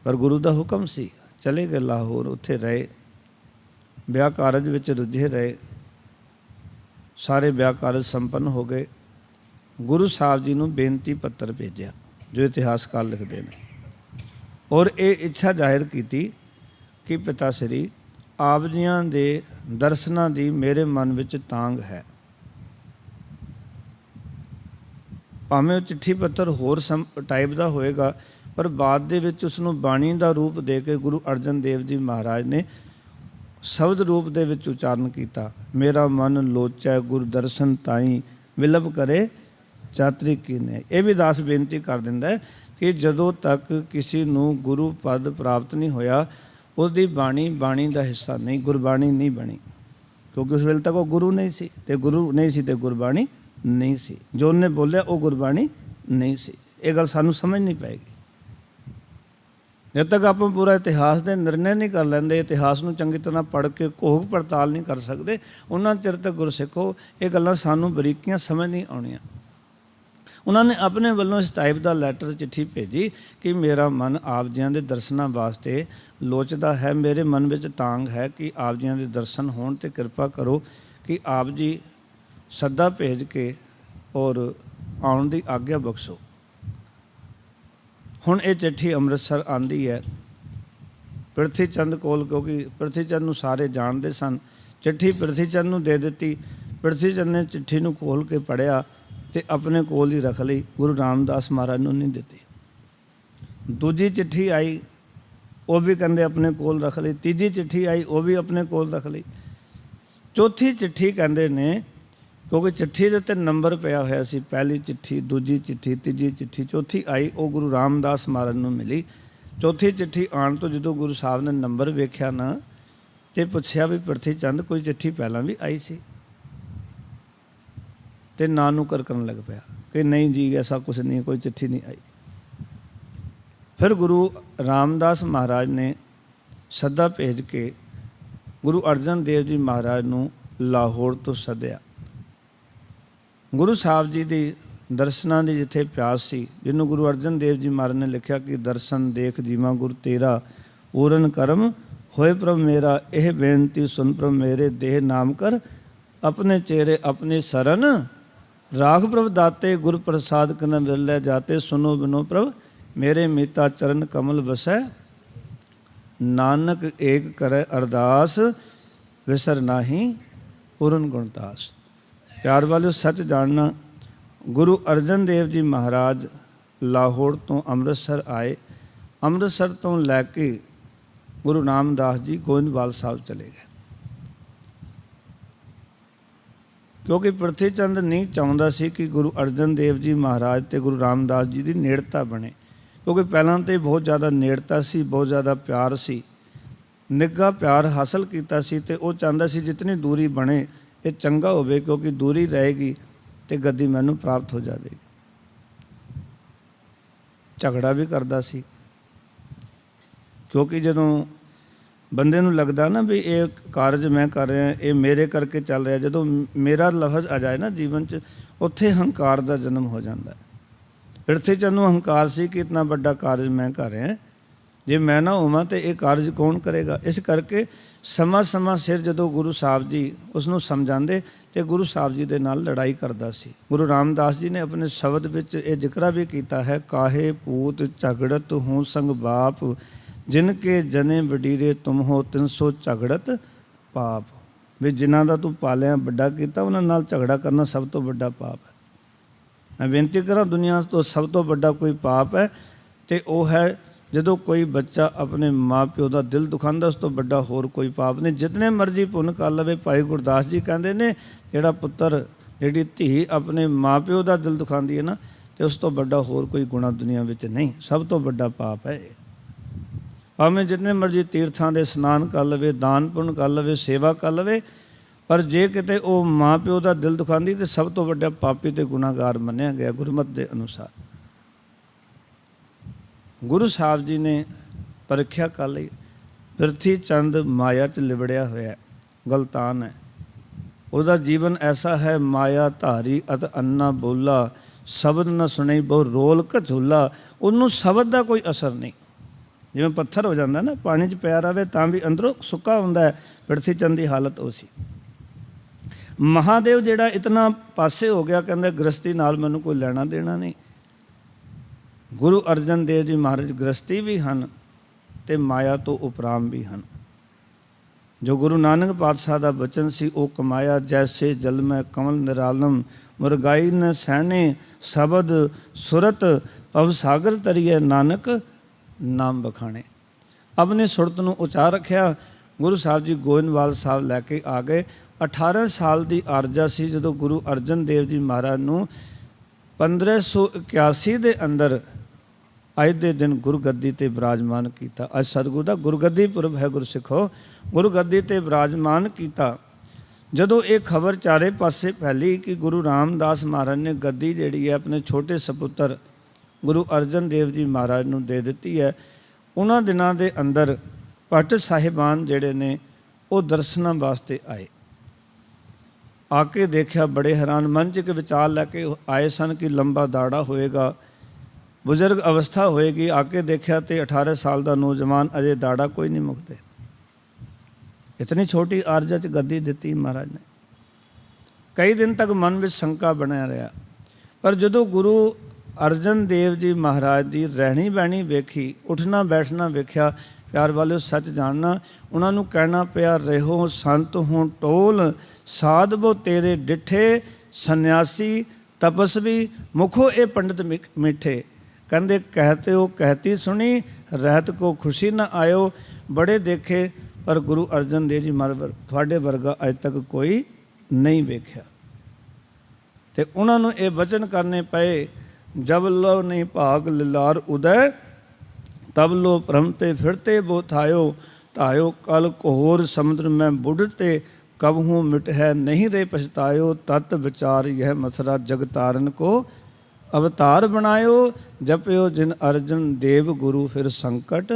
Speaker 1: ਪਰ ਗੁਰੂ ਦਾ ਹੁਕਮ ਸੀ, ਚਲੇ ਗਏ ਲਾਹੌਰ, ਉੱਥੇ ਰਹੇ, ਵਿਆਹ ਕਾਰਜ ਵਿੱਚ ਰੁੱਝੇ ਰਹੇ। ਸਾਰੇ ਵਿਆਹ ਕਾਰਜ ਸੰਪੰਨ ਹੋ ਗਏ। ਗੁਰੂ ਸਾਹਿਬ ਜੀ ਨੂੰ ਬੇਨਤੀ ਪੱਤਰ ਭੇਜਿਆ, ਜੋ ਇਤਿਹਾਸਕਾਰ ਲਿਖਦੇ ਨੇ। ਔਰ ਇਹ ਇੱਛਾ ਜ਼ਾਹਿਰ ਕੀਤੀ ਕਿ ਪਿਤਾ ਸ੍ਰੀ, ਆਪ ਜੀਆਂ ਦੇ ਦਰਸ਼ਨਾਂ ਦੀ ਮੇਰੇ ਮਨ ਵਿੱਚ ਤਾਂਗ ਹੈ। ਭਾਵੇਂ ਉਹ ਚਿੱਠੀ ਪੱਤਰ ਹੋਰ ਟਾਈਪ ਦਾ ਹੋਏਗਾ, ਪਰ ਬਾਅਦ ਦੇ ਵਿੱਚ ਉਸ ਨੂੰ ਬਾਣੀ ਦਾ ਰੂਪ ਦੇ ਕੇ ਗੁਰੂ ਅਰਜਨ ਦੇਵ ਜੀ ਮਹਾਰਾਜ ਨੇ ਸ਼ਬਦ ਰੂਪ ਦੇ ਵਿੱਚ ਉਚਾਰਨ ਕੀਤਾ, ਮੇਰਾ ਮਨ ਲੋਚੈ ਗੁਰ ਦਰਸ਼ਨ ਤਾਈ, ਵਿਲਪ ਕਰੇ ਚਾਤਰੀ ਕੀਨੇ। ਇਹ ਵੀ ਦਾਸ ਬੇਨਤੀ ਕਰ ਦਿੰਦਾ ਕਿ ਜਦੋਂ ਤੱਕ ਕਿਸੇ ਨੂੰ ਗੁਰੂ ਪਦ ਪ੍ਰਾਪਤ ਨਹੀਂ ਹੋਇਆ, ਉਹਦੀ ਬਾਣੀ ਬਾਣੀ ਦਾ ਹਿੱਸਾ ਨਹੀਂ, ਗੁਰਬਾਣੀ ਨਹੀਂ ਬਣੀ। ਕਿਉਂਕਿ ਉਸ ਵੇਲੇ ਤੱਕ ਉਹ ਗੁਰੂ ਨਹੀਂ ਸੀ ਤੇ ਗੁਰੂ ਨਹੀਂ ਸੀ ਤੇ ਗੁਰਬਾਣੀ ਨਹੀਂ ਸੀ। ਜੋ ਉਹਨੇ ਬੋਲਿਆ, ਉਹ ਗੁਰਬਾਣੀ ਨਹੀਂ ਸੀ। ਇਹ ਗੱਲ ਸਾਨੂੰ ਸਮਝ ਨਹੀਂ ਪਏਗੀ। ਜਦ ਤੱਕ ਆਪਾਂ ਪੂਰਾ ਇਤਿਹਾਸ ਦੇ ਨਿਰਣੇ ਨਹੀਂ ਕਰ ਲੈਂਦੇ, ਇਤਿਹਾਸ ਨੂੰ ਚੰਗੀ ਤਰ੍ਹਾਂ ਪੜ੍ਹ ਕੇ ਕੋਹ ਪੜਤਾਲ ਨਹੀਂ ਕਰ ਸਕਦੇ, ਉਹਨਾਂ ਚਿਰ ਤੱਕ ਗੁਰਸਿੱਖੋ ਇਹ ਗੱਲਾਂ ਸਾਨੂੰ ਬਰੀਕੀਆਂ ਸਮਝ ਨਹੀਂ ਆਉਣੀਆਂ। ਉਹਨਾਂ ਨੇ ਆਪਣੇ ਵੱਲੋਂ ਇਸ ਟਾਈਪ ਦਾ ਲੈਟਰ ਚਿੱਠੀ ਭੇਜੀ ਕਿ ਮੇਰਾ ਮਨ ਆਪ ਜੀਆਂ ਦੇ ਦਰਸ਼ਨਾਂ ਵਾਸਤੇ ਲੋਚਦਾ ਹੈ, ਮੇਰੇ ਮਨ ਵਿੱਚ ਤਾਂਗ ਹੈ ਕਿ ਆਪ ਜੀਆਂ ਦੇ ਦਰਸ਼ਨ ਹੋਣ ਤੇ ਕਿਰਪਾ ਕਰੋ ਕਿ ਆਪ ਜੀ ਸੱਦਾ ਭੇਜ ਕੇ ਔਰ ਆਉਣ ਦੀ ਆਗਿਆ ਬਖਸ਼ੋ। ਹੁਣ ਇਹ ਚਿੱਠੀ ਅੰਮ੍ਰਿਤਸਰ ਆਂਦੀ ਹੈ। ਪ੍ਰਿਥੀ ਚੰਦ ਕੋਲ, ਕਿਉਂਕਿ ਪ੍ਰਿਥੀ ਚੰਦ ਨੂੰ ਸਾਰੇ ਜਾਣਦੇ ਸਨ। ਚਿੱਠੀ ਪ੍ਰਿਥੀ ਚੰਦ ਨੂੰ ਦੇ ਦਿੱਤੀ। ਪ੍ਰਿਥੀ ਚੰਦ ਨੇ ਚਿੱਠੀ ਨੂੰ ਖੋਲ ਕੇ ਪੜਿਆ ਤੇ ਆਪਣੇ ਕੋਲ ਹੀ ਰੱਖ ਲਈ। ਗੁਰੂ ਰਾਮਦਾਸ ਮਹਾਰਾਜ ਨੂੰ ਨਹੀਂ ਦਿੱਤੀ। ਦੂਜੀ ਚਿੱਠੀ ਆਈ, ਉਹ ਵੀ ਕਹਿੰਦੇ ਆਪਣੇ ਕੋਲ ਰੱਖ ਲਈ। ਤੀਜੀ ਚਿੱਠੀ ਆਈ, ਉਹ ਵੀ ਆਪਣੇ ਕੋਲ ਰੱਖ ਲਈ। ਚੌਥੀ ਚਿੱਠੀ ਕਹਿੰਦੇ ਨੇ ਕਿਉਂਕਿ ਚਿੱਠੀ ਦੇ ਉੱਤੇ ਨੰਬਰ ਪਿਆ ਹੋਇਆ ਸੀ, ਪਹਿਲੀ ਚਿੱਠੀ, ਦੂਜੀ ਚਿੱਠੀ, ਤੀਜੀ ਚਿੱਠੀ, ਚੌਥੀ ਆਈ, ਉਹ ਗੁਰੂ ਰਾਮਦਾਸ ਮਹਾਰਾਜ ਨੂੰ ਮਿਲੀ। ਚੌਥੀ ਚਿੱਠੀ ਆਉਣ ਤੋਂ ਜਦੋਂ ਗੁਰੂ ਸਾਹਿਬ ਨੇ ਨੰਬਰ ਵੇਖਿਆ ਨਾ, ਤੇ ਪੁੱਛਿਆ ਵੀ ਪ੍ਰਥੀ ਚੰਦ, ਕੋਈ ਚਿੱਠੀ ਪਹਿਲਾਂ ਵੀ ਆਈ ਸੀ? ਤੇ ਨਾਂ ਨੂੰ ਕਰ ਕਰਨ ਲੱਗ ਪਿਆ ਕਿ ਨਹੀਂ ਜੀ, ਐਸਾ ਕੁਝ ਨਹੀਂ, ਕੋਈ ਚਿੱਠੀ ਨਹੀਂ ਆਈ। ਫਿਰ ਗੁਰੂ ਰਾਮਦਾਸ ਮਹਾਰਾਜ ਨੇ ਸੱਦਾ ਭੇਜ ਕੇ ਗੁਰੂ ਅਰਜਨ ਦੇਵ ਜੀ ਮਹਾਰਾਜ ਨੂੰ ਲਾਹੌਰ ਤੋਂ ਸੱਦਿਆ। ਗੁਰੂ ਸਾਹਿਬ ਜੀ ਦੀ ਦਰਸ਼ਨਾਂ ਦੀ ਜਿੱਥੇ ਪਿਆਸ ਸੀ, ਜਿਹਨੂੰ ਗੁਰੂ ਅਰਜਨ ਦੇਵ ਜੀ ਮਹਾਰਾਜ ਨੇ ਲਿਖਿਆ ਕਿ ਦਰਸ਼ਨ ਦੇਖ ਜੀਵਾਂ ਗੁਰ ਤੇਰਾ, ਪੂਰਨ ਕਰਮ ਹੋਏ ਪ੍ਰਭ ਮੇਰਾ, ਇਹ ਬੇਨਤੀ ਸੁਨ ਪ੍ਰਭ ਮੇਰੇ ਦੇਹ ਨਾਮ ਕਰ, ਆਪਣੇ ਚਿਹਰੇ ਆਪਣੇ ਸਰਨ, ਰਾਖ ਪ੍ਰਭ ਦਾਤੇ ਗੁਰ ਪ੍ਰਸਾਦ ਕਨ ਵਿਰਲੇ ਜਾਤੇ ਸੁਨੋ ਬਿਨੋ ਪ੍ਰਭ, ਮੇਰੇ ਮੀਤਾ ਚਰਨ ਕਮਲ ਵਸੈ, ਨਾਨਕ ਏਕ ਕਰੈ ਅਰਦਾਸ, ਵਿਸਰ ਨਾਹੀ ਪੂਰਨ ਗੁਣਦਾਸ ਪਿਆਰ ਵਾਲਿਓ, ਸੱਚ ਜਾਣਨਾ। ਗੁਰੂ ਅਰਜਨ ਦੇਵ ਜੀ ਮਹਾਰਾਜ ਲਾਹੌਰ ਤੋਂ ਅੰਮ੍ਰਿਤਸਰ ਆਏ। ਅੰਮ੍ਰਿਤਸਰ ਤੋਂ ਲੈ ਕੇ ਗੁਰੂ ਨਾਮਦਾਸ ਜੀ ਗੋਇੰਦਵਾਲ ਸਾਹਿਬ ਚਲੇ ਗਏ। ਕਿਉਂਕਿ ਪ੍ਰਿਥੀ ਚੰਦ ਨਹੀਂ ਚਾਹੁੰਦਾ ਸੀ ਕਿ ਗੁਰੂ ਅਰਜਨ ਦੇਵ ਜੀ ਮਹਾਰਾਜ ਤੇ ਗੁਰੂ ਰਾਮਦਾਸ ਜੀ ਦੀ ਨੇੜਤਾ ਬਣੇ। ਕਿਉਂਕਿ ਪਹਿਲਾਂ ਤੇ ਬਹੁਤ ਜ਼ਿਆਦਾ ਨੇੜਤਾ ਸੀ, ਬਹੁਤ ਜ਼ਿਆਦਾ ਪਿਆਰ ਸੀ। ਨਿੱਘਾ ਪਿਆਰ ਹਾਸਲ ਕੀਤਾ ਸੀ ਤੇ ਉਹ ਚਾਹੁੰਦਾ ਸੀ ਜਿਤਨੀ ਦੂਰੀ ਬਣੇ ਇਹ ਚੰਗਾ ਹੋਵੇ ਕਿਉਂਕਿ ਦੂਰੀ ਰਹੇਗੀ ਤੇ ਗੱਦੀ ਮੈਨੂੰ ਪ੍ਰਾਪਤ ਹੋ ਜਾਵੇਗੀ। ਝਗੜਾ ਵੀ ਕਰਦਾ ਸੀ। ਕਿਉਂਕਿ ਜਦੋਂ ਬੰਦੇ ਨੂੰ ਲੱਗਦਾ ਨਾ ਵੀ ਇਹ ਕਾਰਜ ਮੈਂ ਕਰ ਰਿਹਾ, ਇਹ ਮੇਰੇ ਕਰਕੇ ਚੱਲ ਰਿਹਾ, ਜਦੋਂ ਮੇਰਾ ਲਫ਼ਜ਼ ਆ ਜਾਏ ਨਾ ਜੀਵਨ 'ਚ, ਉੱਥੇ ਹੰਕਾਰ ਦਾ ਜਨਮ ਹੋ ਜਾਂਦਾ। ਹੈ ਪਿਰਥੇ ਚ ਨੂੰ ਹੰਕਾਰ ਸੀ ਕਿ ਇਤਨਾ ਵੱਡਾ ਕਾਰਜ ਮੈਂ ਕਰ ਰਿਹਾ, ਜੇ ਮੈਂ ਨਾ ਹੋਵਾਂ ਤੇ ਇਹ ਕਾਰਜ ਕੌਣ ਕਰੇਗਾ? ਇਸ ਕਰਕੇ ਸਮਾਂ ਸਮਾਂ ਸਿਰ ਜਦੋਂ ਗੁਰੂ ਸਾਹਿਬ ਜੀ ਉਸ ਨੂੰ ਸਮਝਾਉਂਦੇ ਤੇ ਗੁਰੂ ਸਾਹਿਬ ਜੀ ਦੇ ਨਾਲ ਲੜਾਈ ਕਰਦਾ ਸੀ। ਗੁਰੂ ਰਾਮਦਾਸ ਜੀ ਨੇ ਆਪਣੇ ਸ਼ਬਦ ਵਿੱਚ ਇਹ ਜ਼ਿਕਰਾ ਵੀ ਕੀਤਾ ਹੈ, ਕਾਹੇ ਪੂਤ ਝਗੜਤ ਹੂੰ ਸੰਗ ਬਾਪ, ਜਿਨ ਕੇ ਜਨੇ ਵਡੀਰੇ ਤੁਮ ਹੋ 300 ਝਗੜਤ ਪਾਪ। ਵੀ ਜਿਨ੍ਹਾਂ ਦਾ ਤੂੰ ਪਾਲਿਆ ਵੱਡਾ ਕੀਤਾ, ਉਹਨਾਂ ਨਾਲ ਝਗੜਾ ਕਰਨਾ ਸਭ ਤੋਂ ਵੱਡਾ ਪਾਪ ਹੈ। ਮੈਂ ਬੇਨਤੀ ਕਰਾਂ ਦੁਨੀਆ ਤੋਂ ਸਭ ਤੋਂ ਵੱਡਾ ਕੋਈ ਪਾਪ ਹੈ ਤੇ ਉਹ ਹੈ ਜਦੋਂ ਕੋਈ ਬੱਚਾ ਆਪਣੇ ਮਾਪਿਓ ਦਾ ਦਿਲ ਦੁਖਾਉਂਦਾ ਉਸ ਤੋਂ ਵੱਡਾ ਹੋਰ ਕੋਈ ਪਾਪ ਨਹੀਂ। ਜਿਤਨੇ ਮਰਜ਼ੀ ਪੁੰਨ ਕਰ ਲਵੇ, ਭਾਈ ਗੁਰਦਾਸ ਜੀ ਕਹਿੰਦੇ ਨੇ, ਜਿਹੜਾ ਪੁੱਤਰ, ਜਿਹੜੀ ਧੀ ਆਪਣੇ ਮਾਪਿਓ ਦਾ ਦਿਲ ਦੁਖਾਉਂਦੀ ਹੈ ਨਾ, ਤੇ ਉਸ ਤੋਂ ਵੱਡਾ ਹੋਰ ਕੋਈ ਗੁਨਾਹ ਦੁਨੀਆ ਵਿੱਚ ਨਹੀਂ। ਸਭ ਤੋਂ ਵੱਡਾ ਪਾਪ ਹੈ ਇਹ। ਭਾਵੇਂ ਜਿੰਨੇ ਮਰਜ਼ੀ ਤੀਰਥਾਂ ਦੇ ਇਸ਼ਨਾਨ ਕਰ ਲਵੇ, ਦਾਨ ਪੁੰਨ ਕਰ ਲਵੇ, ਸੇਵਾ ਕਰ ਲਵੇ, ਪਰ ਜੇ ਕਿਤੇ ਉਹ ਮਾਂ ਪਿਓ ਦਾ ਦਿਲ ਦੁਖਾਉਂਦੀ ਤੇ ਸਭ ਤੋਂ ਵੱਡਾ ਪਾਪੀ ਤੇ ਗੁਨਾਹਗਾਰ ਮੰਨਿਆ ਗਿਆ ਗੁਰਮਤ ਦੇ ਅਨੁਸਾਰ। ਗੁਰੂ ਸਾਹਿਬ ਜੀ ਨੇ ਪਰਖਿਆ ਕਰ ਲਈ, ਪ੍ਰਿਥੀ ਚੰਦ ਮਾਇਆ 'ਚ ਲਿਬੜਿਆ ਹੋਇਆ ਗਲਤਾਨ ਹੈ। ਉਹਦਾ ਜੀਵਨ ਐਸਾ ਹੈ, ਮਾਇਆ ਧਾਰੀ ਅਤ ਅੰਨਾ ਬੋਲਾ, ਸ਼ਬਦ ਨਾ ਸੁਣਈ ਬਹੁ ਰੋਲ ਕਝੂਲਾ ਉਹਨੂੰ ਸ਼ਬਦ ਦਾ ਕੋਈ ਅਸਰ ਨਹੀਂ। ਜਿਵੇਂ ਪੱਥਰ ਹੋ ਜਾਂਦਾ ਨਾ, ਪਾਣੀ 'ਚ ਪਿਆ ਰਵੇ ਤਾਂ ਵੀ ਅੰਦਰੋਂ ਸੁੱਕਾ ਹੁੰਦਾ ਹੈ, ਪ੍ਰਿਥੀ ਚੰਦ ਦੀ ਹਾਲਤ ਉਹ ਸੀ। ਮਹਾਦੇਵ ਜਿਹੜਾ ਇਤਨਾ ਪਾਸੇ ਹੋ ਗਿਆ, ਕਹਿੰਦਾ ਗ੍ਰਸਤੀ ਨਾਲ ਮੈਨੂੰ ਕੋਈ ਲੈਣਾ ਦੇਣਾ ਨਹੀਂ। ਗੁਰੂ ਅਰਜਨ ਦੇਵ ਜੀ ਮਹਾਰਾਜ ਗ੍ਰਸਤੀ ਵੀ ਹਨ ਤੇ ਮਾਇਆ ਤੋਂ ਉਪਰਾਮ ਵੀ ਹਨ। ਜੋ ਗੁਰੂ ਨਾਨਕ ਪਾਤਸ਼ਾਹ ਦਾ ਬਚਨ ਸੀ, ਉਹ ਕਮਾਇਆ ਜੈਸੇ ਜਲ ਮੈਂ ਕਮਲ ਨਿਰਾਲਮ, ਮੁਰਗਾਈ ਨ ਸਹਿਣੇ ਸ਼ਬਦ ਸੁਰਤ ਪਵ ਸਾਗਰ ਤਰੀਏ ਨਾਨਕ ਨਾਮ ਬਖਾਣੇ ਆਪਣੀ ਸੁਰਤ ਨੂੰ ਉਚਾਰ ਰੱਖਿਆ, ਗੁਰੂ ਸਾਹਿਬ ਜੀ ਗੋਇੰਦਵਾਲ ਸਾਹਿਬ ਲੈ ਕੇ ਆ ਗਏ। 18 ਸਾਲ ਦੀ ਆਰਜਾ ਸੀ ਜਦੋਂ ਗੁਰੂ ਅਰਜਨ ਦੇਵ ਜੀ ਮਹਾਰਾਜ ਨੂੰ 1581 ਦੇ ਅੰਦਰ ਅੱਜ ਦੇ ਦਿਨ ਗੁਰਗੱਦੀ ਤੇ ਬਿਰਾਜਮਾਨ ਕੀਤਾ। ਅੱਜ ਸਤਿਗੁਰੂ ਦਾ ਗੁਰਗੱਦੀ ਪੁਰਬ ਹੈ ਗੁਰਸਿੱਖੋ ਗੁਰਗੱਦੀ ਤੇ ਬਿਰਾਜਮਾਨ ਕੀਤਾ। ਜਦੋਂ ਇਹ ਖਬਰ ਚਾਰੇ ਪਾਸੇ ਫੈਲੀ ਕਿ ਗੁਰੂ ਰਾਮਦਾਸ ਮਹਾਰਾਜ ਨੇ ਗੱਦੀ ਜਿਹੜੀ ਹੈ ਆਪਣੇ ਛੋਟੇ ਸਪੁੱਤਰ ਗੁਰੂ ਅਰਜਨ ਦੇਵ ਜੀ ਮਹਾਰਾਜ ਨੂੰ ਦੇ ਦਿੱਤੀ ਹੈ, ਉਹਨਾਂ ਦਿਨਾਂ ਦੇ ਅੰਦਰ ਭੱਟ ਸਾਹਿਬਾਨ ਜਿਹੜੇ ਨੇ ਉਹ ਦਰਸ਼ਨਾਂ ਵਾਸਤੇ ਆਏ। ਆ ਕੇ ਦੇਖਿਆ ਬੜੇ ਹੈਰਾਨ ਮਨ 'ਚ ਇੱਕ ਵਿਚਾਰ ਲੈ ਕੇ ਆਏ ਸਨ ਕਿ ਲੰਬਾ ਦਾੜਾ ਹੋਏਗਾ। ਬਜ਼ੁਰਗ ਅਵਸਥਾ ਹੋਏਗੀ, ਆ ਕੇ ਦੇਖਿਆ ਤੇ 18 ਸਾਲ ਦਾ ਨੌਜਵਾਨ ਅਜੇ ਦਾੜਾ ਕੋਈ ਨਹੀਂ ਮੁਕਦੇ। ਇਤਨੀ ਛੋਟੀ ਆਰਜਾ 'ਚ ਗੱਦੀ ਦਿੱਤੀ ਮਹਾਰਾਜ ਨੇ। ਕਈ ਦਿਨ ਤੱਕ ਮਨ ਵਿੱਚ ਸ਼ੰਕਾ ਬਣਿਆ ਰਿਹਾ। ਪਰ ਜਦੋਂ ਗੁਰੂ ਅਰਜਨ ਦੇਵ ਜੀ ਮਹਾਰਾਜ ਦੀ ਰਹਿਣੀ ਬਹਿਣੀ ਵੇਖੀ, ਉੱਠਣਾ ਬੈਠਣਾ ਵੇਖਿਆ, ਪਿਆਰ ਵਾਲਿਓ ਸੱਚ ਜਾਣਨਾ, ਉਹਨਾਂ ਨੂੰ ਕਹਿਣਾ ਪਿਆ, ਰਹੋ ਸੰਤ ਹੋਂ ਟੋਲ ਸਾਧ ਬੋ ਤੇਰੇ ਡਿਠੇ, ਸੰਨਿਆਸੀ, ਤਪਸਵੀ, ਮੁਖੋ ਇਹ ਪੰਡਤ ਮਿ- ਮਿੱਠੇ। ਕਹਿੰਦੇ ਕਹਤੇ ਹੋ ਕਹਤੀ ਸੁਣੀ, ਰਹਿਤ ਕੋ ਖੁਸ਼ੀ ਨਾ ਆਇਓ, ਬੜੇ ਦੇਖੇ, ਪਰ ਗੁਰੂ ਅਰਜਨ ਦੇਵ ਜੀ ਮਹਾਰਾਜ, ਤੁਹਾਡੇ ਵਰਗਾ ਅਜ ਤੱਕ ਕੋਈ ਨਹੀਂ ਵੇਖਿਆ। ਤੇ ਉਹਨਾਂ ਨੂੰ ਇਹ ਵਚਨ ਕਰਨੇ ਪਏ, ਜਬ ਲੋ ਨਹੀਂ ਭਾਗ ਲਿਲਾਰ ਉਦੈ, ਤਬ ਲੋ ਭ੍ਰਮ ਤੇ ਫਿਰਤੇ ਬੋ ਥਾਇਓ, ਧਾਇਓ ਕਲ ਕੋਹਰ ਸਮੁੰਦਰ ਮੈਂ ਬੁੱਢ 'ਤੇ ਕਬਹੂ ਮਿਟ ਹੈ ਨਹੀਂ ਰੇ ਪਛਤਾਇਓ, ਤਤ ਵਿਚਾਰ ਇਹ ਮਥਰਾ ਜਗ ਤਾਰਨ ਕੋ। ਅਵਤਾਰ ਬਣਾਇਓ, ਜਪਿਓ ਜਿਨ ਅਰਜਨ ਦੇਵ ਗੁਰੂ ਫਿਰ ਸੰਕਟ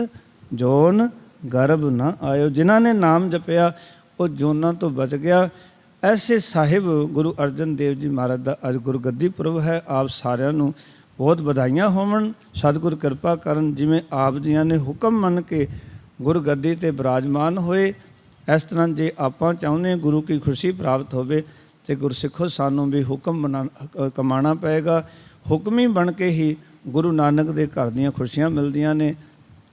Speaker 1: ਜੋਨ ਗਰਭ ਨਾ ਆਇਓ। ਜਿਨ੍ਹਾਂ ਨੇ ਨਾਮ ਜਪਿਆ, ਉਹ ਜੋਨਾਂ ਤੋਂ ਬਚ ਗਿਆ। ਐਸੇ ਸਾਹਿਬ ਗੁਰੂ ਅਰਜਨ ਦੇਵ ਜੀ ਮਹਾਰਾਜ ਦਾ ਅੱਜ ਗੁਰਗੱਦੀ ਪੁਰਬ ਹੈ। ਆਪ ਸਾਰਿਆਂ ਨੂੰ ਬਹੁਤ ਵਧਾਈਆਂ ਹੋਵਣ। ਸਤਿਗੁਰ ਕਿਰਪਾ ਕਰਨ ਜਿਵੇਂ ਆਪ ਜੀਆਂ ਨੇ ਹੁਕਮ ਮੰਨ ਕੇ ਗੁਰਗੱਦੀ ਤੇ ਬਿਰਾਜਮਾਨ ਹੋਏ। ਇਸ ਤਰ੍ਹਾਂ ਜੇ ਆਪਾਂ ਚਾਹੁੰਦੇ ਗੁਰੂ ਕੀ ਖੁਸ਼ੀ ਪ੍ਰਾਪਤ ਹੋਵੇ ਤੇ ਗੁਰਸਿੱਖੋ ਸਾਨੂੰ ਵੀ ਹੁਕਮ ਬਣਾ ਅ, ਕਮਾਣਾ ਪਏਗਾ। ਹੁਕਮੀ ਬਣ ਕੇ ਹੀ ਗੁਰੂ ਨਾਨਕ ਦੇ ਘਰ ਦੀਆਂ ਖੁਸ਼ੀਆਂ ਮਿਲਦੀਆਂ ਨੇ।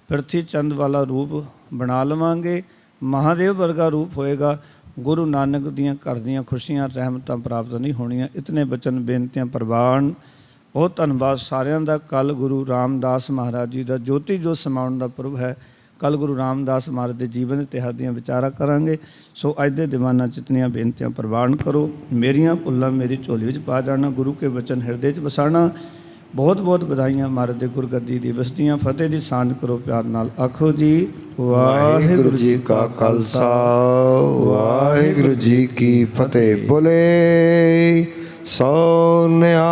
Speaker 1: ਪ੍ਰਥੀ ਚੰਦ ਵਾਲਾ ਰੂਪ ਬਣਾ ਲਵਾਂਗੇ। ਮਹਾਦੇਵ ਵਰਗਾ ਰੂਪ ਹੋਏਗਾ। ਗੁਰੂ ਨਾਨਕ ਦੀਆਂ ਘਰ ਦੀਆਂ ਖੁਸ਼ੀਆਂ ਰਹਿਮਤਾਂ ਪ੍ਰਾਪਤ ਨਹੀਂ ਹੋਣੀਆਂ। ਇਤਨੇ ਬਚਨ ਬੇਨਤੀਆਂ ਪ੍ਰਵਾਨ। ਬਹੁਤ ਧੰਨਵਾਦ ਸਾਰਿਆਂ ਦਾ। ਕੱਲ ਗੁਰੂ ਰਾਮਦਾਸ ਮਹਾਰਾਜ ਜੀ ਦਾ। ਜੋਤੀ ਜੋ ਸਮਾਉਣ ਦਾ ਪੁਰਬ ਹੈ। ਕੱਲ ਗੁਰੂ ਰਾਮਦਾਸ ਮਹਾਰਾਜ ਦੇ ਜੀਵਨ ਇਤਿਹਾਸ ਦੀਆਂ ਵਿਚਾਰਾ ਕਰਾਂਗੇ। ਸੋ ਅੱਜ ਦੇ ਦੀਵਾਨਾਂ ਚਿਤਨੀਆਂ ਬੇਨਤੀਆਂ ਪ੍ਰਵਾਨ ਕਰੋ। ਮੇਰੀਆਂ ਭੁੱਲਾਂ ਮੇਰੀ ਝੋਲੀ ਵਿੱਚ ਪਾ ਜਾਣਾ, ਗੁਰੂ ਕੇ ਬਚਨ ਹਿਰਦੇ 'ਚ ਵਸਾਣਾ ਬਹੁਤ ਬਹੁਤ ਵਧਾਈਆਂ ਮਹਾਰਾਜ ਦੇ ਗੁਰਗੱਦੀ ਦੀ ਦੀਆਂ। ਫਤਿਹ ਦੀ ਸਾਂਝ ਕਰੋ, ਪਿਆਰ ਨਾਲ ਆਖੋ ਜੀ,
Speaker 2: ਵਾਹਿਗੁਰੂ ਜੀ ਕਾ ਖਾਲਸਾ, ਵਾਹਿਗੁਰੂ ਜੀ ਕੀ ਫਤਿਹ। ਬੋਲੇ ਸੋਨਿਆ